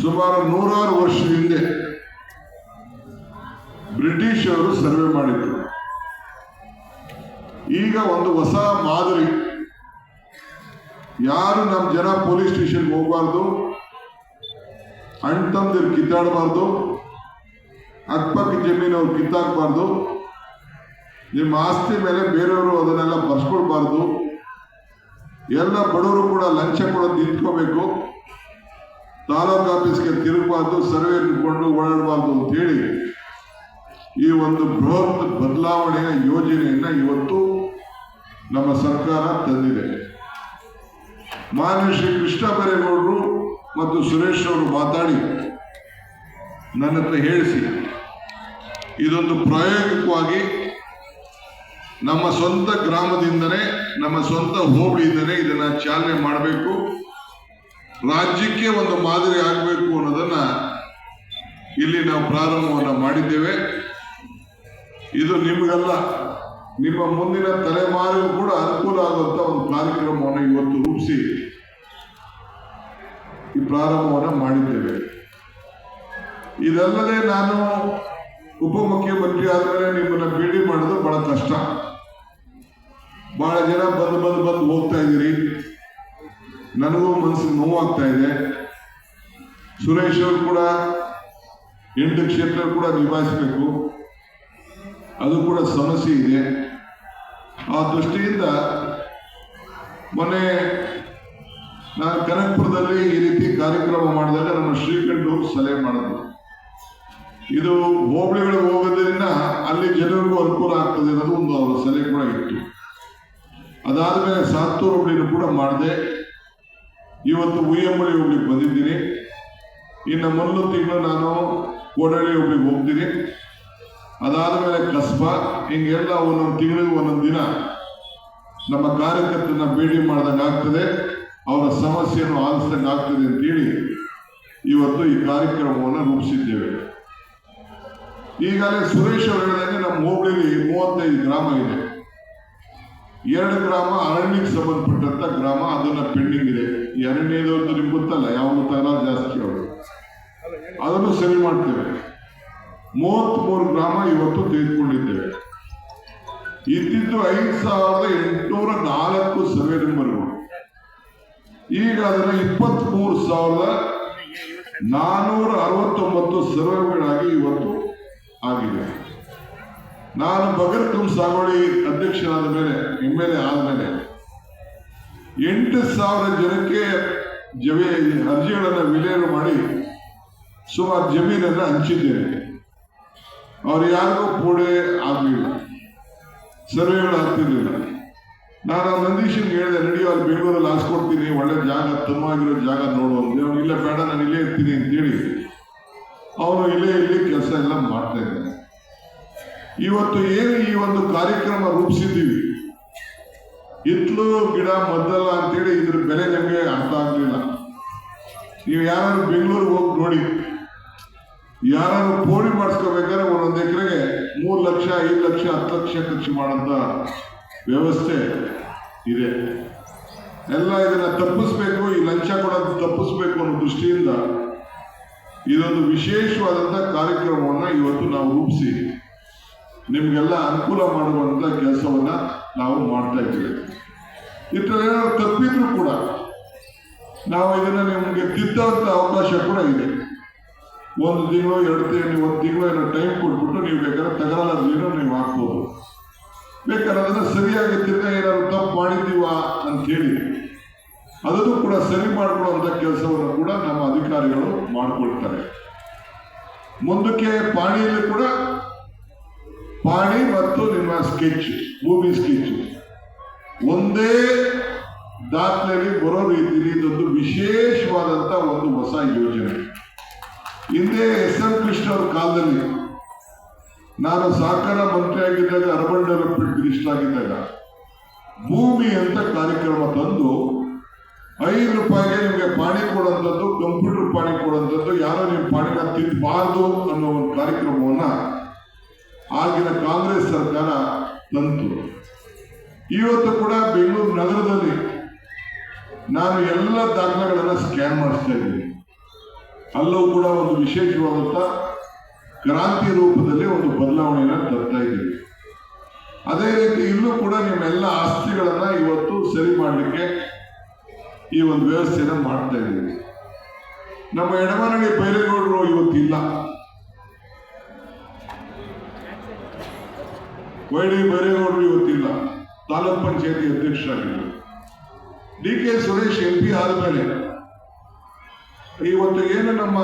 ಸುಮಾರು ನೂರಾರು ವರ್ಷದ ಹಿಂದೆ ಬ್ರಿಟಿಷರು ಸರ್ವೆ ಮಾಡಿದ್ರು. ಈಗ ಒಂದು ಹೊಸ ಮಾದರಿ. ಯಾರು ನಮ್ಮ ಜನ ಪೊಲೀಸ್ ಸ್ಟೇಷನ್ಗೆ ಹೋಗಬಾರ್ದು? ಅಣ್ಣ ತಮ್ಮದಿರು ಕಿತ್ತಾಡಬಾರ್ದು? ಅಕ್ಕಪಕ್ಕ ಜಮೀನು ಅವ್ರು ನಿಮ್ಮ ಆಸ್ತಿ ಮೇಲೆ ಬೇರೆಯವರು ಅದನ್ನೆಲ್ಲ ಬರ್ಸ್ಕೊಳ್ಬಾರ್ದು? ಎಲ್ಲ ಬಡವರು ಕೂಡ ಲಂಚ ಕೊಡೋದು ನಿಂತ್ಕೋಬೇಕು. ತಾಲೂಕು ಆಫೀಸ್ಗೆ ತಿರುಗಬಾರ್ದು, ಸರ್ವೆ ಇಟ್ಕೊಂಡು ಓಡಾಡಬಾರ್ದು ಅಂತೇಳಿ ಈ ಒಂದು ಬೃಹತ್ ಬದಲಾವಣೆಯ ಯೋಜನೆಯನ್ನ ಇವತ್ತು ನಮ್ಮ ಸರ್ಕಾರ ತಂದಿದೆ. ಮಾನ್ಯ ಶ್ರೀ ಕೃಷ್ಣ ಬರೇಗೌಡರು ಮತ್ತು ಸುರೇಶ್ ಅವರು ಮಾತಾಡಿ, ನನ್ನ ಹತ್ರ ಹೇಳಿಸಿ. ಇದೊಂದು ಪ್ರಾಯೋಗಿಕವಾಗಿ ನಮ್ಮ ಸ್ವಂತ ಗ್ರಾಮದಿಂದನೇ, ನಮ್ಮ ಸ್ವಂತ ಹೋಬಳಿಯಿಂದನೇ ಇದನ್ನ ಚಾಲನೆ ಮಾಡಬೇಕು. ರಾಜ್ಯಕ್ಕೆ ಒಂದು ಮಾದರಿ ಆಗಬೇಕು ಅನ್ನೋದನ್ನ ಇಲ್ಲಿ ನಾವು ಪ್ರಾರಂಭವನ್ನು ಮಾಡಿದ್ದೇವೆ. ಇದು ನಿಮಗೆಲ್ಲ, ನಿಮ್ಮ ಮುಂದಿನ ತಲೆಮಾರಿಗೂ ಕೂಡ ಅನುಕೂಲ ಆಗುವಂತ ಒಂದು ಕಾರ್ಯಕ್ರಮವನ್ನು ಇವತ್ತು ರೂಪಿಸಿ ಈ ಪ್ರಾರಂಭವನ್ನು ಮಾಡಿದ್ದೇವೆ. ಇದಲ್ಲದೆ ನಾನು ಉಪಮುಖ್ಯಮಂತ್ರಿ ಆದಮೇಲೆ ನಿಮ್ಮನ್ನ ಭೇಟಿ ಮಾಡೋದು ಬಹಳ ಕಷ್ಟ. ಬಹಳ ಜನ ಬಂದು ಬಂದು ಬಂದು ಹೋಗ್ತಾ ಇದ್ದೀರಿ. ನನಗೂ ಮನಸ್ಸಿಗೆ ನೋವಾಗ್ತಾ ಇದೆ. ಸುರೇಶ್ ಅವರು ಕೂಡ ಎಂಟು ಕ್ಷೇತ್ರ ಕೂಡ ನಿಭಾಯಿಸಬೇಕು. ಅದು ಕೂಡ ಸಮಸ್ಯೆ ಇದೆ. ಆ ದೃಷ್ಟಿಯಿಂದ ಮೊನ್ನೆ ನಾನು ಕನಕಪುರದಲ್ಲಿ ಈ ರೀತಿ ಕಾರ್ಯಕ್ರಮ ಮಾಡಿದಾಗ ನನ್ನ ಶ್ರೀಕಂಠ ಸಲಹೆ ಮಾಡಿದ್ರು. ಇದು ಹೋಬಳಿಗಳಿಗೆ ಹೋಗೋದ್ರಿಂದ ಅಲ್ಲಿ ಜನರಿಗೂ ಅನುಕೂಲ ಆಗ್ತದೆ ಅನ್ನೋದು ಒಂದು ಅವರ ಸಲಹೆ ಕೂಡ ಇತ್ತು. ಅದಾದ್ಮೇಲೆ ಸಾತ್ತೂರು ಹೋಬಳಿನೂ ಕೂಡ ಮಾಡಿದೆ. ಇವತ್ತು ಉಯ್ಯಂಬಳಿ ಹೋಗ್ಲಿಕ್ಕೆ ಬಂದಿದ್ದೀನಿ. ಇನ್ನು ಮೊದಲು ತಿಂಗಳು ನಾನು ಕೋಡಳ್ಳಿ ಹೋಗ್ಲಿಕ್ಕೆ ಹೋಗ್ತೀನಿ. ಅದಾದ ಮೇಲೆ ಕಸ್ಬಾ, ಹಿಂಗೆಲ್ಲ ಒಂದೊಂದು ತಿಂಗಳಿಗೆ ಒಂದೊಂದು ದಿನ ನಮ್ಮ ಕಾರ್ಯಕರ್ತರನ್ನ ಭೇಟಿ ಮಾಡ್ದಂಗೆ ಆಗ್ತದೆ. ಅವರ ಸಮಸ್ಯೆಯನ್ನು ಆಲಿಸ್ದಂಗೆ ಆಗ್ತದೆ ಅಂತೇಳಿ ಇವತ್ತು ಈ ಕಾರ್ಯಕ್ರಮವನ್ನು ರೂಪಿಸಿದ್ದೇವೆ. ಈಗಾಗಲೇ ಸುರೇಶ್ ಅವರು ಹೇಳಿದಂಗೆ ನಮ್ಮ ಹೋಬಳಿಲಿ ಮೂವತ್ತೈದು ಗ್ರಾಮ ಇದೆ. ಎರಡು ಗ್ರಾಮ ಅರಣ್ಯಕ್ಕೆ ಸಂಬಂಧಪಟ್ಟಂತ ಗ್ರಾಮ, ಅದನ್ನ ಪೆಂಡಿಂಗ್ ಇದೆ. ಈ ಅಂತ ನಿಮ್ಗೆ ಗೊತ್ತಲ್ಲ, ಯಾವ ತಕರಾರು ಜಾಸ್ತಿ ಅವರು. ಅದನ್ನು ಸರಿ ಮಾಡ್ತೇವೆ. ಮೂವತ್ತ್ಮೂರು ಗ್ರಾಮ ಇವತ್ತು ತೆಗೆದುಕೊಂಡಿದ್ದೇವೆ. ಇದ್ದಿದ್ದು ಐದು ಸಾವಿರದ ಎಂಟುನೂರ ನಾಲ್ಕು ಸರ್ವೆ ನಂಬರ್ಗಳು ಈಗ ಅದನ್ನ ಇಪ್ಪತ್ಮೂರು ಸಾವಿರದ ನಾನೂರ ಅರವತ್ತೊಂಬತ್ತು ಸರ್ವೆಗಳಾಗಿ ಇವತ್ತು ಆಗಿದೆ. ನಾನು ಬಗರ್ಕಂ ಸಾಗೋಳಿ ಅಧ್ಯಕ್ಷನಾದ ಮೇಲೆ ಎಂ ಎಲ್ ಎ ಆದಮೇಲೆ ಎಂಟು ಸಾವಿರ ಜನಕ್ಕೆ ಜಮೀ, ಅರ್ಜಿಗಳನ್ನು ವಿಲೇನ ಮಾಡಿ ಸುಮಾರು ಜಮೀನನ್ನು ಹಂಚಿದ್ದೇನೆ ಅವ್ರು ಯಾರಿಗೂ ಪೂಡೆ ಆಗಲಿಲ್ಲ. ಸರ್ವೆಗಳು ಆಗ್ತಿರ್ಲಿಲ್ಲ. ನಾನು ಆ ನಂದೀಶನ್ಗೆ ಹೇಳಿದೆ, ನಡೆಯೋ, ಅಲ್ಲಿ ಬೆಂಗಳೂರಲ್ಲಿ ಹಾಸ್ಕೊಡ್ತೀನಿ, ಒಳ್ಳೆ ಜಾಗ ತುಂಬಾಗಿರೋ ಜಾಗ ನೋಡು ಅಂದೆ ಅವ್ನು, ಇಲ್ಲ ಬೇಡ, ನಾನು ಇಲ್ಲೇ ಇರ್ತೀನಿ ಅಂತೇಳಿ. ಅವನು ಇಲ್ಲೇ ಇಲ್ಲಿ ಕೆಲಸ ಎಲ್ಲ ಮಾಡ್ತಾ ಇದ್ದಾನೆ. ಇವತ್ತು ಏನು ಈ ಒಂದು ಕಾರ್ಯಕ್ರಮ ರೂಪಿಸಿದ್ದೀವಿ? ಹಿತ್ಲು ಗಿಡ ಮದ್ದಲ್ಲ ಅಂತೇಳಿ ಇದ್ರ ಬೆಲೆ ನಮಗೆ ಅರ್ಥ ಆಗಲಿಲ್ಲ. ನೀವು ಯಾರು ಬೆಂಗಳೂರಿಗೆ ಹೋಗಿ ನೋಡಿ. ಯಾರು ಪೋಣಿ ಮಾಡಿಸ್ಕೋಬೇಕಾದ್ರೆ ಒಂದೊಂದು ಎಕರೆಗೆ ಮೂರು ಲಕ್ಷ, ಐದು ಲಕ್ಷ, ಹತ್ತು ಲಕ್ಷ ಖರ್ಚು ಮಾಡೋಂಥ ವ್ಯವಸ್ಥೆ ಇದೆ. ಎಲ್ಲ ಇದನ್ನ ತಪ್ಪಿಸ್ಬೇಕು, ಈ ಲಂಚ ಕೊಡೋದು ತಪ್ಪಿಸ್ಬೇಕು ಅನ್ನೋ ದೃಷ್ಟಿಯಿಂದ ಇದೊಂದು ವಿಶೇಷವಾದಂಥ ಕಾರ್ಯಕ್ರಮವನ್ನು ಇವತ್ತು ನಾವು ರೂಪಿಸಿ ನಿಮ್ಗೆಲ್ಲ ಅನುಕೂಲ ಮಾಡುವಂತ ಕೆಲಸವನ್ನ ನಾವು ಮಾಡ್ತಾ ಇದ್ದೀವಿ. ಇದ್ರಲ್ಲಿ ಏನಾದ್ರು ತಪ್ಪಿದ್ರು ಕೂಡ ನಾವು ಇದನ್ನ ನಿಮಗೆ ತಿದ್ದಂಥ ಅವಕಾಶ ಕೂಡ ಇದೆ. ಒಂದು ತಿಂಗಳು, ಎರಡು ತಿಂಗಳು ಒಂದು ತಿಂಗಳು ಏನೋ ಟೈಮ್ ಕೊಟ್ಬಿಟ್ಟು ನೀವು ಬೇಕಾದ್ರೆ ತಗರಲ್ಲ ಅರ್ಜಿನೂ ನೀವು ಹಾಕ್ಬೋದು. ಬೇಕಾದ್ರೆ ಅದನ್ನ ಸರಿಯಾಗಿ ತಿರ್ಗ ಏನಾದ್ರು ತಪ್ಪು ಮಾಡಿದ್ದೀವ ಅಂತ ಹೇಳಿ. ಅದನ್ನು ಕೂಡ ಸರಿ ಮಾಡಿಕೊಳ್ಳುವಂತ ಕೆಲಸವನ್ನು ಕೂಡ ನಮ್ಮ ಅಧಿಕಾರಿಗಳು ಮಾಡಿಕೊಳ್ತಾರೆ. ಮುಂದಕ್ಕೆ ಪಾಣಿಯಲ್ಲಿ ಕೂಡ ಪಾಣಿ ಮತ್ತು ನಿಮ್ಮ ಸ್ಕೆಚ್ ಭೂಮಿ ಸ್ಕೆಚ್ ಒಂದೇ ದಾಖಲೆಯಲ್ಲಿ ಬರೋ ರೀತಿಯಲ್ಲಿ ಇದೊಂದು ವಿಶೇಷವಾದಂಥ ಒಂದು ಹೊಸ ಯೋಜನೆ. ಹಿಂದೆ ಎಸ್ ಎಂ ಕೃಷ್ಣ ಅವ್ರ ಕಾಲದಲ್ಲಿ ನಾನು ಸಹಕಾರ ಮಂತ್ರಿಯಾಗಿದ್ದಾಗ ಅರ್ಬನ್ ಡೆವಲಪ್ಮೆಂಟ್ ಮಿನಿಸ್ಟರ್ ಆಗಿದ್ದಾಗ, ಭೂಮಿ ಅಂತ ಕಾರ್ಯಕ್ರಮ ತಂದು ಐದು ರೂಪಾಯಿಗೆ ನಿಮಗೆ ಪಾಣಿ ಕೊಡೋಂಥದ್ದು ಕಂಪ್ಯೂಟರ್ ಪಾಣಿ ಕೊಡುವಂಥದ್ದು, ಯಾರೋ ನಿಮ್ಮ ಪಾಣಿನ ತಿನ್ನಬಾರ್ದು ಅನ್ನೋ ಒಂದು ಕಾರ್ಯಕ್ರಮವನ್ನ ಆಗಿನ ಕಾಂಗ್ರೆಸ್ ಸರ್ಕಾರ ತಂತು ಇವತ್ತು ಕೂಡ ಬೆಂಗಳೂರು ನಗರದಲ್ಲಿ ನಾನು ಎಲ್ಲ ದಾಖಲೆಗಳನ್ನು ಸ್ಕ್ಯಾನ್ ಮಾಡಿಸ್ತಾ ಇದ್ದೀನಿ. ಅಲ್ಲೂ ಕೂಡ ಒಂದು ವಿಶೇಷವಾದಂಥ ಕ್ರಾಂತಿ ರೂಪದಲ್ಲಿ ಒಂದು ಬದಲಾವಣೆಯನ್ನು ತರ್ತಾ ಇದ್ದೀವಿ ಅದೇ ರೀತಿ ಇಲ್ಲೂ ಕೂಡ ನಿಮ್ಮೆಲ್ಲ ಆಸ್ತಿಗಳನ್ನ ಇವತ್ತು ಸರಿ ಮಾಡಲಿಕ್ಕೆ ಈ ಒಂದು ವ್ಯವಸ್ಥೆಯನ್ನು ಮಾಡ್ತಾ ಇದ್ದೀವಿ ನಮ್ಮ ಎಡಮನಡಿ ಬೈರೇಗೌಡರು ಇವತ್ತಿಲ್ಲ. ವೈಡಿ ಬೈರೇಗೌಡರು ಇವತ್ತಿಲ್ಲ taluk panchayat ಅಧ್ಯಕ್ಷರಾಗಿದ್ದರು. D K Suresh M P ಆದಮೇಲೆ ಇವತ್ತು ಏನು ನಮ್ಮ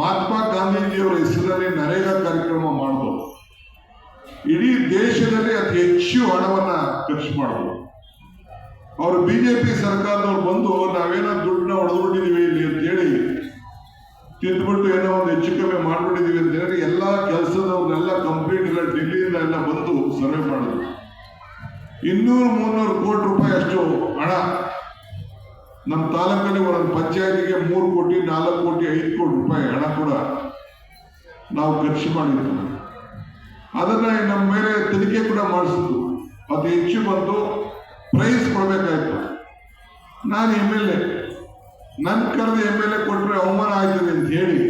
ಮಹಾತ್ಮ ಗಾಂಧೀಜಿಯವರ ಹೆಸರಲ್ಲಿ ನರೇಗಾ ಕಾರ್ಯಕ್ರಮ ಮಾಡ್ಬೋದು. ಇಡೀ ದೇಶದಲ್ಲಿ ಅತಿ ಹೆಚ್ಚು ಹಣವನ್ನ ಖರ್ಚು ಮಾಡಬಹುದು ಅವರು ಬಿಜೆಪಿ ಸರ್ಕಾರದವ್ರು ಬಂದು ನಾವೇನೋ ದುಡ್ಡನ್ನ ಹೊಡೆದ್ಬಿಟ್ಟಿದೀವಿ ಇಲ್ಲಿ ಅಂತ ತಿಂದ್ಬಿಟ್ಟು ಏನೋ ಒಂದು ಹೆಚ್ಚು ಕಮ್ಮಿ ಮಾಡ್ಬಿಟ್ಟಿದೀವಿ ಅಂತ ಹೇಳಿ ಎಲ್ಲ ಕೆಲಸದವ್ರನ್ನೆಲ್ಲ ಕಂಪ್ಲೀಟ್ ಎಲ್ಲ ಡೆಲ್ಲಿಯಿಂದ ಎಲ್ಲ ಬಂದು ಸರ್ವೆ ಮಾಡಿದ್ರು. ಇನ್ನೂರು ಮುನ್ನೂರು ಕೋಟಿ ರೂಪಾಯಿ ಅಷ್ಟು ಹಣ. ನಮ್ಮ ತಾಲೂಕಲ್ಲಿ ಒಂದೊಂದು ಪಂಚಾಯತಿಗೆ ಮೂರು ಕೋಟಿ, ನಾಲ್ಕು ಕೋಟಿ, ಐದು ಕೋಟಿ ರೂಪಾಯಿ ಹಣ ಕೂಡ ನಾವು ಖರ್ಚು ಮಾಡಿದ್ವಿ. ಅದನ್ನ ನಮ್ಮ ಮೇಲೆ ತನಿಖೆ ಕೂಡ ಮಾಡಿಸಿದ್ರು ಅದು ಹೆಚ್ಚು ಬಂದು ಪ್ರೈಸ್ ಕೊಡಬೇಕಾಯ್ತು. ನಾನು ಎಂ ಎಲ್ ಎ ನನ್ನ ಕರೆದು ಎಂ ಎಲ್ ಎ ಕೊಟ್ಟರೆ ಅವಮಾನ ಆಯ್ತದೆ ಅಂತ ಹೇಳಿ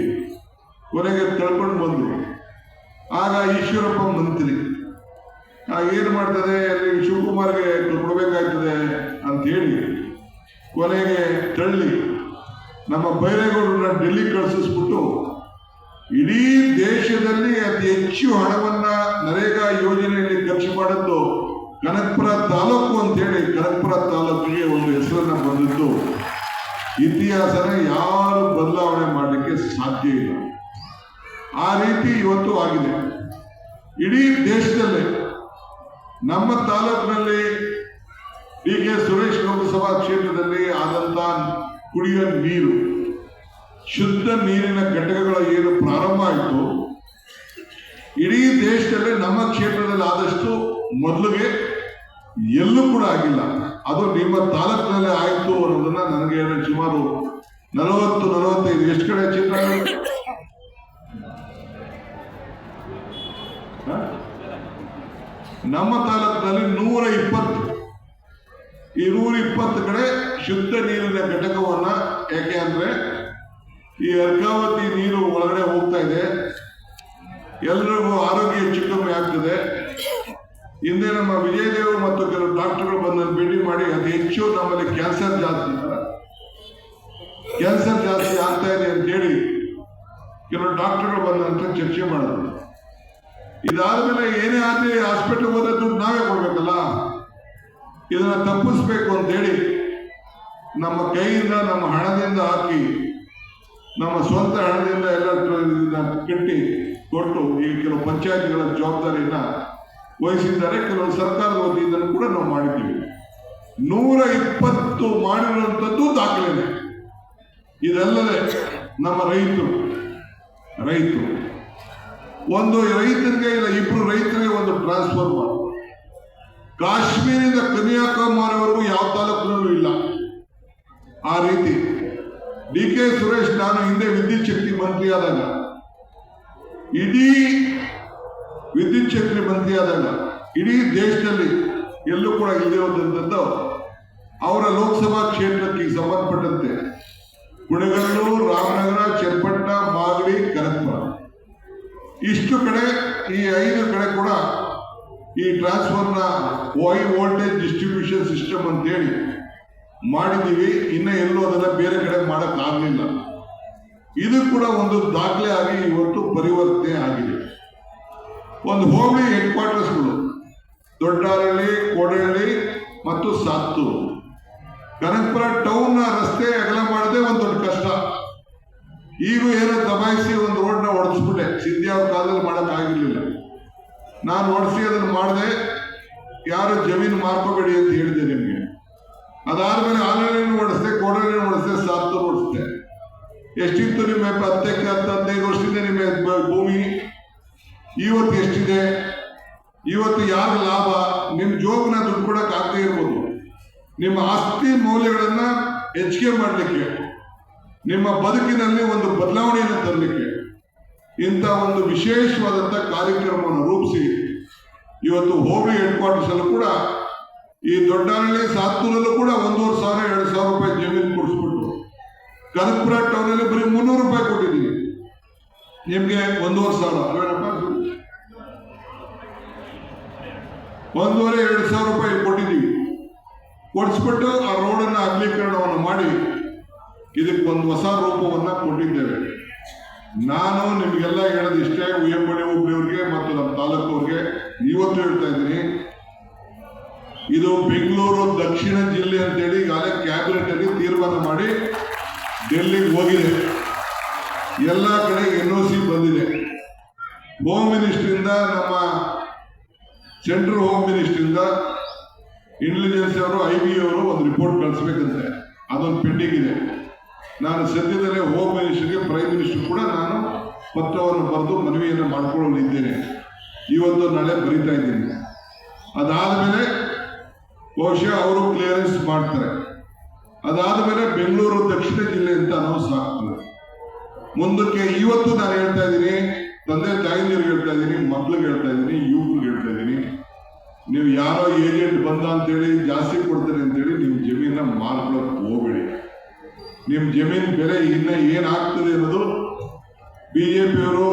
ಕೊನೆಗೆ ತಳ್ಕೊಂಡು ಬಂದರು. ಆಗ ಈಶ್ವರಪ್ಪ ಮಂತ್ರಿ ಆಗ ಏನು ಮಾಡ್ತದೆ, ಅಲ್ಲಿ ಶಿವಕುಮಾರ್ಗೆ ಕೊಡಬೇಕಾಗ್ತದೆ ಅಂತ ಹೇಳಿ ಕೊನೆಗೆ ತಳ್ಳಿ, ನಮ್ಮ ಬೈರೇಗೌಡರನ್ನ ಡೆಲ್ಲಿ ಕಳಿಸಿಸ್ಬಿಟ್ಟು ಇಡೀ ದೇಶದಲ್ಲಿ ಅತಿ ಹೆಚ್ಚು ಹಣವನ್ನ ನರೇಗಾ ಯೋಜನೆಯಲ್ಲಿ ಖರ್ಚು ಮಾಡಿದ್ದು ಕನಕಪುರ ತಾಲೂಕು ಅಂತೇಳಿ ಕನಕಪುರ ತಾಲೂಕಿಗೆ ಒಂದು ಹೆಸರನ್ನು ಬಂದಿದ್ದು. ಇತಿಹಾಸನ ಯಾರು ಬದಲಾವಣೆ ಮಾಡಲಿಕ್ಕೆ ಸಾಧ್ಯ ಇಲ್ಲ. ಆ ರೀತಿ ಇವತ್ತು ಆಗಿದೆ. ಇಡೀ ದೇಶದಲ್ಲೇ, ನಮ್ಮ ತಾಲೂಕಿನಲ್ಲಿ ಡಿ ಕೆ ಸುರೇಶ್ ಲೋಕಸಭಾ ಕ್ಷೇತ್ರದಲ್ಲಿ ಆದಂತ ಕುಡಿಯುವ ನೀರು, ಶುದ್ಧ ನೀರಿನ ಘಟಕಗಳ ಏನು ಪ್ರಾರಂಭ ಆಯಿತು, ಇಡೀ ದೇಶದಲ್ಲಿ ನಮ್ಮ ಕ್ಷೇತ್ರದಲ್ಲಿ ಆದಷ್ಟು ಮೊದಲಿಗೆ ಎಲ್ಲೂ ಕೂಡ ಆಗಿಲ್ಲ. ಅದು ನಿಮ್ಮ ತಾಲೂಕಿನಲ್ಲಿ ಆಯಿತು ಅನ್ನೋದನ್ನ ನನಗೆ ಸುಮಾರು ನಲವತ್ತು, ನಲವತ್ತೈದು, ಎಷ್ಟು ಕಡೆ ಚಿತ್ರ? ನಮ್ಮ ತಾಲೂಕಿನಲ್ಲಿ ನೂರ ಇಪ್ಪತ್ತು, ಈ ನೂರ ಇಪ್ಪತ್ತು ಕಡೆ ಶುದ್ಧ ನೀರಿನ ಘಟಕವನ್ನ, ಯಾಕೆ ಅಂದ್ರೆ ಈ ಅರ್ಕಾವತಿ ನೀರು ಒಳಗಡೆ ಹೋಗ್ತಾ ಇದೆ. ಎಲ್ರಿಗೂ ಆರೋಗ್ಯ ಹೆಚ್ಚು ಕಮ್ಮಿ ಆಗ್ತದೆ. ಹಿಂದೆ ನಮ್ಮ ವಿಜಯದೇವರು ಮತ್ತು ಕೆಲವು ಡಾಕ್ಟರ್ಗಳು ಬಂದು ಭೇಟಿ ಮಾಡಿ ಅತಿ ಹೆಚ್ಚು ನಮ್ಮಲ್ಲಿ ಕ್ಯಾನ್ಸರ್ ಜಾಸ್ತಿ ಕ್ಯಾನ್ಸರ್ ಜಾಸ್ತಿ ಆಗ್ತಾ ಇದೆ ಅಂತ ಹೇಳಿ ಕೆಲವು ಡಾಕ್ಟರ್ಗಳು ಬಂದ ನಂತರ ಚರ್ಚೆ ಮಾಡಿದ್ರು. ಇದಾದ್ಮೇಲೆ ಏನೇ ಆಗಲಿ ಹಾಸ್ಪಿಟಲ್ ಹೋದ ದುಡ್ಡು ನಾವೇ ಕೊಡ್ಬೇಕಲ್ಲ? ಇದನ್ನ ತಪ್ಪಿಸ್ಬೇಕು ಅಂತ ಹೇಳಿ ನಮ್ಮ ಕೈಯಿಂದ, ನಮ್ಮ ಹಣದಿಂದ ಹಾಕಿ, ನಮ್ಮ ಸ್ವಂತ ಹಣದಿಂದ ಎಲ್ಲ ಕಟ್ಟಿ ಕೊಟ್ಟು ಈ ಕೆಲವು ಪಂಚಾಯತ್ಗಳ ಜವಾಬ್ದಾರಿಯನ್ನ ವಹಿಸಿದ್ದಾರೆ. ಕೆಲವು ಸರ್ಕಾರದ ವತಿಯಿಂದ ಕೂಡ ನಾವು ಮಾಡಿದ್ದೀವಿ. ನೂರ ಇಪ್ಪತ್ತು ಮಾಡಿರುವಂಥದ್ದು ದಾಖಲೆನೆ. ಇದಲ್ಲದೆ ನಮ್ಮ ರೈತರು ರೈತರು, ಒಂದು ರೈತರಿಗೆ ಇಲ್ಲ, ಇಬ್ರು ರೈತರಿಗೆ ಒಂದು ಟ್ರಾನ್ಸ್ಫರ್ ಮಾಡ. ಕನ್ಯಾಕುಮಾರಿವರೆಗೂ ಯಾವ ತಾಲೂಕಿನಲ್ಲೂ ಇಲ್ಲ. ಆ ರೀತಿ ಡಿ ಕೆ ಸುರೇಶ್ ನಾನು ಹಿಂದೆ ವಿದ್ಯುತ್ ಶಕ್ತಿ ಮಂತ್ರಿ ಆದಾಗ ಇಡೀ ವಿದ್ಯುತ್ ಕ್ಷೇತ್ರ ಮಂತ್ರಿ ಆದಾಗ ಇಡೀ ದೇಶದಲ್ಲಿ ಎಲ್ಲೂ ಕೂಡ ಇಲ್ಲದೆ ಅವರ. ಲೋಕಸಭಾ ಕ್ಷೇತ್ರಕ್ಕೆ ಸಂಬಂಧಪಟ್ಟಂತೆ ಗುಣಗಲ್ಲು ರಾಮನಗರ ಚನ್ನಪಟ್ಟ ಮಾಗಡಿ ಕನಕಪುರ. ಇಷ್ಟು ಕಡೆ, ಈ ಐದು ಕಡೆ ಕೂಡ ಈ ಟ್ರಾನ್ಸ್ಫರ್ನ ವೈ ವೋಲ್ಟೇಜ್ ಡಿಸ್ಟ್ರಿಬ್ಯೂಷನ್ ಸಿಸ್ಟಮ್ ಅಂತೇಳಿ ಮಾಡಿದ್ದೀವಿ. ಇನ್ನ ಎಲ್ಲೂ ಅದನ್ನ ಬೇರೆ ಕಡೆ ಮಾಡೋಕ್ಕಾಗಲಿಲ್ಲ ಇದು ಕೂಡ ಒಂದು ದಾಖಲೆ ಆಗಿ ಇವತ್ತು ಪರಿವರ್ತನೆ ಆಗಿದೆ. ಒಂದು ಹೋಬಳಿ ಹೆಡ್ ಕ್ವಾರ್ಟರ್ಸ್ಗಳು ದೊಡ್ಡಹಳ್ಳಿ, ಕೋಡಹಳ್ಳಿ ಮತ್ತು ಸಾತ್ತೂರು. ಕನಕಪುರ ಟೌನ್ ರಸ್ತೆ ಅಗಲ ಮಾಡದೆ ಒಂದು ದೊಡ್ಡ ಕಷ್ಟ. ಈಗ ಏನೋ ದಬಾಯಿಸಿ ಒಂದು ರೋಡ್ನ ಹೊಡೆಸ್ಬಿಟ್ಟೆ ಅವ್ರ ಕಾಲದಲ್ಲಿ ಮಾಡಕ್ ಆಗಿರ್ಲಿಲ್ಲ. ನಾನು ಹೊಡೆಸಿ ಅದನ್ನು ಮಾಡಿದೆ. ಯಾರು ಜಮೀನು ಮಾರ್ಕೋಬೇಡಿ ಅಂತ ಹೇಳಿದೆ ನಿಮಗೆ. ಅದಾದ್ಮೇಲೆ ಆಲಹಳ್ಳಿನೂ ಓಡಿಸ್ದೆ ಕೋಡಹಳ್ಳಿನೂ ಓಡಿಸ್ದೆ ಸಾತ್ತೂರು ಓಡಿಸ್ದೆ ಎಷ್ಟಿತ್ತು ನಿಮ್ಮ ಹತ್ತಕ್ಕೆ ಹತ್ತು ಹದಿನೈದು ವರ್ಷದಿಂದ ನಿಮ್ಮ ಭೂಮಿ? ಇವತ್ತು ಎಷ್ಟಿದೆ? ಇವತ್ತು ಯಾರ ಲಾಭ? ನಿಮ್ಮ ಜೋಬ್ನ ದುಡ್ಡು ಕೊಡಕ್ ಆಗದೆ ಇರ್ಬೋದು. ನಿಮ್ಮ ಆಸ್ತಿ ಮೌಲ್ಯಗಳನ್ನ ಹೆಚ್ಚಿಗೆ ಮಾಡಲಿಕ್ಕೆ, ನಿಮ್ಮ ಬದುಕಿನಲ್ಲಿ ಒಂದು ಬದಲಾವಣೆಯನ್ನು ತರಲಿಕ್ಕೆ ಇಂಥ ಒಂದು ವಿಶೇಷವಾದಂಥ ಕಾರ್ಯಕ್ರಮವನ್ನು ರೂಪಿಸಿ. ಇವತ್ತು ಹೋಬಳಿ ಹೆಡ್ ಕ್ವಾರ್ಟರ್ಸ್ ಕೂಡ ಈ ದೊಡ್ಡಹಳ್ಳಿ ಸಾತ್ತೂರಲ್ಲೂ ಕೂಡ ಒಂದೂವರೆ ಸಾವಿರ, ಎರಡು ಸಾವಿರ ರೂಪಾಯಿ ಜಮೀನು ಕೊಡಿಸ್ಬಿಟ್ಟು ಕನಕಪುರ ಟೌನಲ್ಲಿ ಬರೀ ಮುನ್ನೂರು ರೂಪಾಯಿ ಕೊಟ್ಟಿದ್ದೀವಿ ನಿಮ್ಗೆ ಒಂದೂವರೆ ಸಾವಿರ ಅಲ್ವೇನಪ್ಪ ಒಂದೂವರೆ, ಎರಡು ಸಾವಿರ ರೂಪಾಯಿ ಕೊಟ್ಟಿದ್ದೀವಿ. ಕೊಡಿಸ್ಬಿಟ್ಟು ಆ ರೋಡನ್ನ ಅಗಲೀಕರಣವನ್ನು ಮಾಡಿ ಇದಕ್ಕೆ ಒಂದು ಹೊಸ ರೂಪವನ್ನ ಕೊಟ್ಟಿದ್ದೇವೆ. ನಾನು ನಿಮಗೆಲ್ಲ ಹೇಳೋದು ಇಷ್ಟೇ ಉಯ್ಯಂಬಡಿ ಹೋಬಳಿಯವ್ರಿಗೆ ಮತ್ತು ನಮ್ಮ ತಾಲೂಕವ್ರಿಗೆ ಇವತ್ತು ಹೇಳ್ತಾ ಇದ್ದೀನಿ. ಇದು ಬೆಂಗಳೂರು ದಕ್ಷಿಣ ಜಿಲ್ಲೆ ಅಂತೇಳಿ ಈಗಾಗಲೇ ಕ್ಯಾಬಿನೆಟ್ ಅಲ್ಲಿ ತೀರ್ಮಾನ ಮಾಡಿ ಡೆಲ್ಲಿಗೆ ಹೋಗಿದೆ. ಎಲ್ಲ ಕಡೆ ಎನ್ ಒ ಸಿ ಬಂದಿದೆ. ಹೋಮ್ ಮಿನಿಸ್ಟ್ರಿಂದ ನಮ್ಮ ಸೆಂಟ್ರಲ್ ಹೋಮ್ ಮಿನಿಸ್ಟ್ರಿಂದ ಇಂಟೆಲಿಜೆನ್ಸ್ ಅವರು ಐ ಬಿ ಅವರು ಒಂದು ರಿಪೋರ್ಟ್ ಕಳಿಸ್ಬೇಕಂತೆ. ಅದೊಂದು ಪೆಂಡಿಂಗ್ ಇದೆ. ನಾನು ಸದ್ಯದಲ್ಲೇ ಹೋಮ್ ಮಿನಿಸ್ಟರ್ಗೆ ಪ್ರೈಮ್ ಮಿನಿಸ್ಟರ್ ಕೂಡ ನಾನು ಪತ್ರವನ್ನು ಬರೆದು ಮನವಿಯನ್ನು ಮಾಡಿಕೊಳ್ಳಲಿದ್ದೇನೆ ಇವತ್ತು ನಾಳೆ ಬರೀತಾ ಇದ್ದೀನಿ. ಅದಾದಮೇಲೆ ಬಹುಶಃ ಅವರು ಕ್ಲಿಯರೆನ್ಸ್ ಮಾಡ್ತಾರೆ. ಅದಾದ ಮೇಲೆ ಬೆಂಗಳೂರು ದಕ್ಷಿಣ ಜಿಲ್ಲೆ ಅಂತ ಅನೌನ್ಸ್ ಆಗ್ತದೆ. ಮುಂದಕ್ಕೆ ಇವತ್ತು ನಾನು ಹೇಳ್ತಾ ಇದ್ದೀನಿ, ತಂದೆ ತಾಯಿಂದರು ಹೇಳ್ತಾ ಇದ್ದೀನಿ, ಮಕ್ಳಿಗೆ ಹೇಳ್ತಾ ಇದ್ದೀನಿ, ಯುವಕರಿಗೆ ಹೇಳ್ತಾ ಇದ್ದೀನಿ. ನೀವು ಯಾರೋ ಏಜೆಂಟ್ ಬಂದ ಅಂತೇಳಿ ಜಾಸ್ತಿ ಕೊಡ್ತಾರೆ ಅಂತೇಳಿ ನೀವು ಜಮೀನ ಮಾರ್ಕೊಳಕ್ ಹೋಗ್ಬೇಡಿ. ನಿಮ್ಮ ಜಮೀನ್ ಬೆಲೆ ಇನ್ನ ಏನಾಗ್ತದೆ ಅನ್ನೋದು ಬಿಜೆಪಿಯವರು,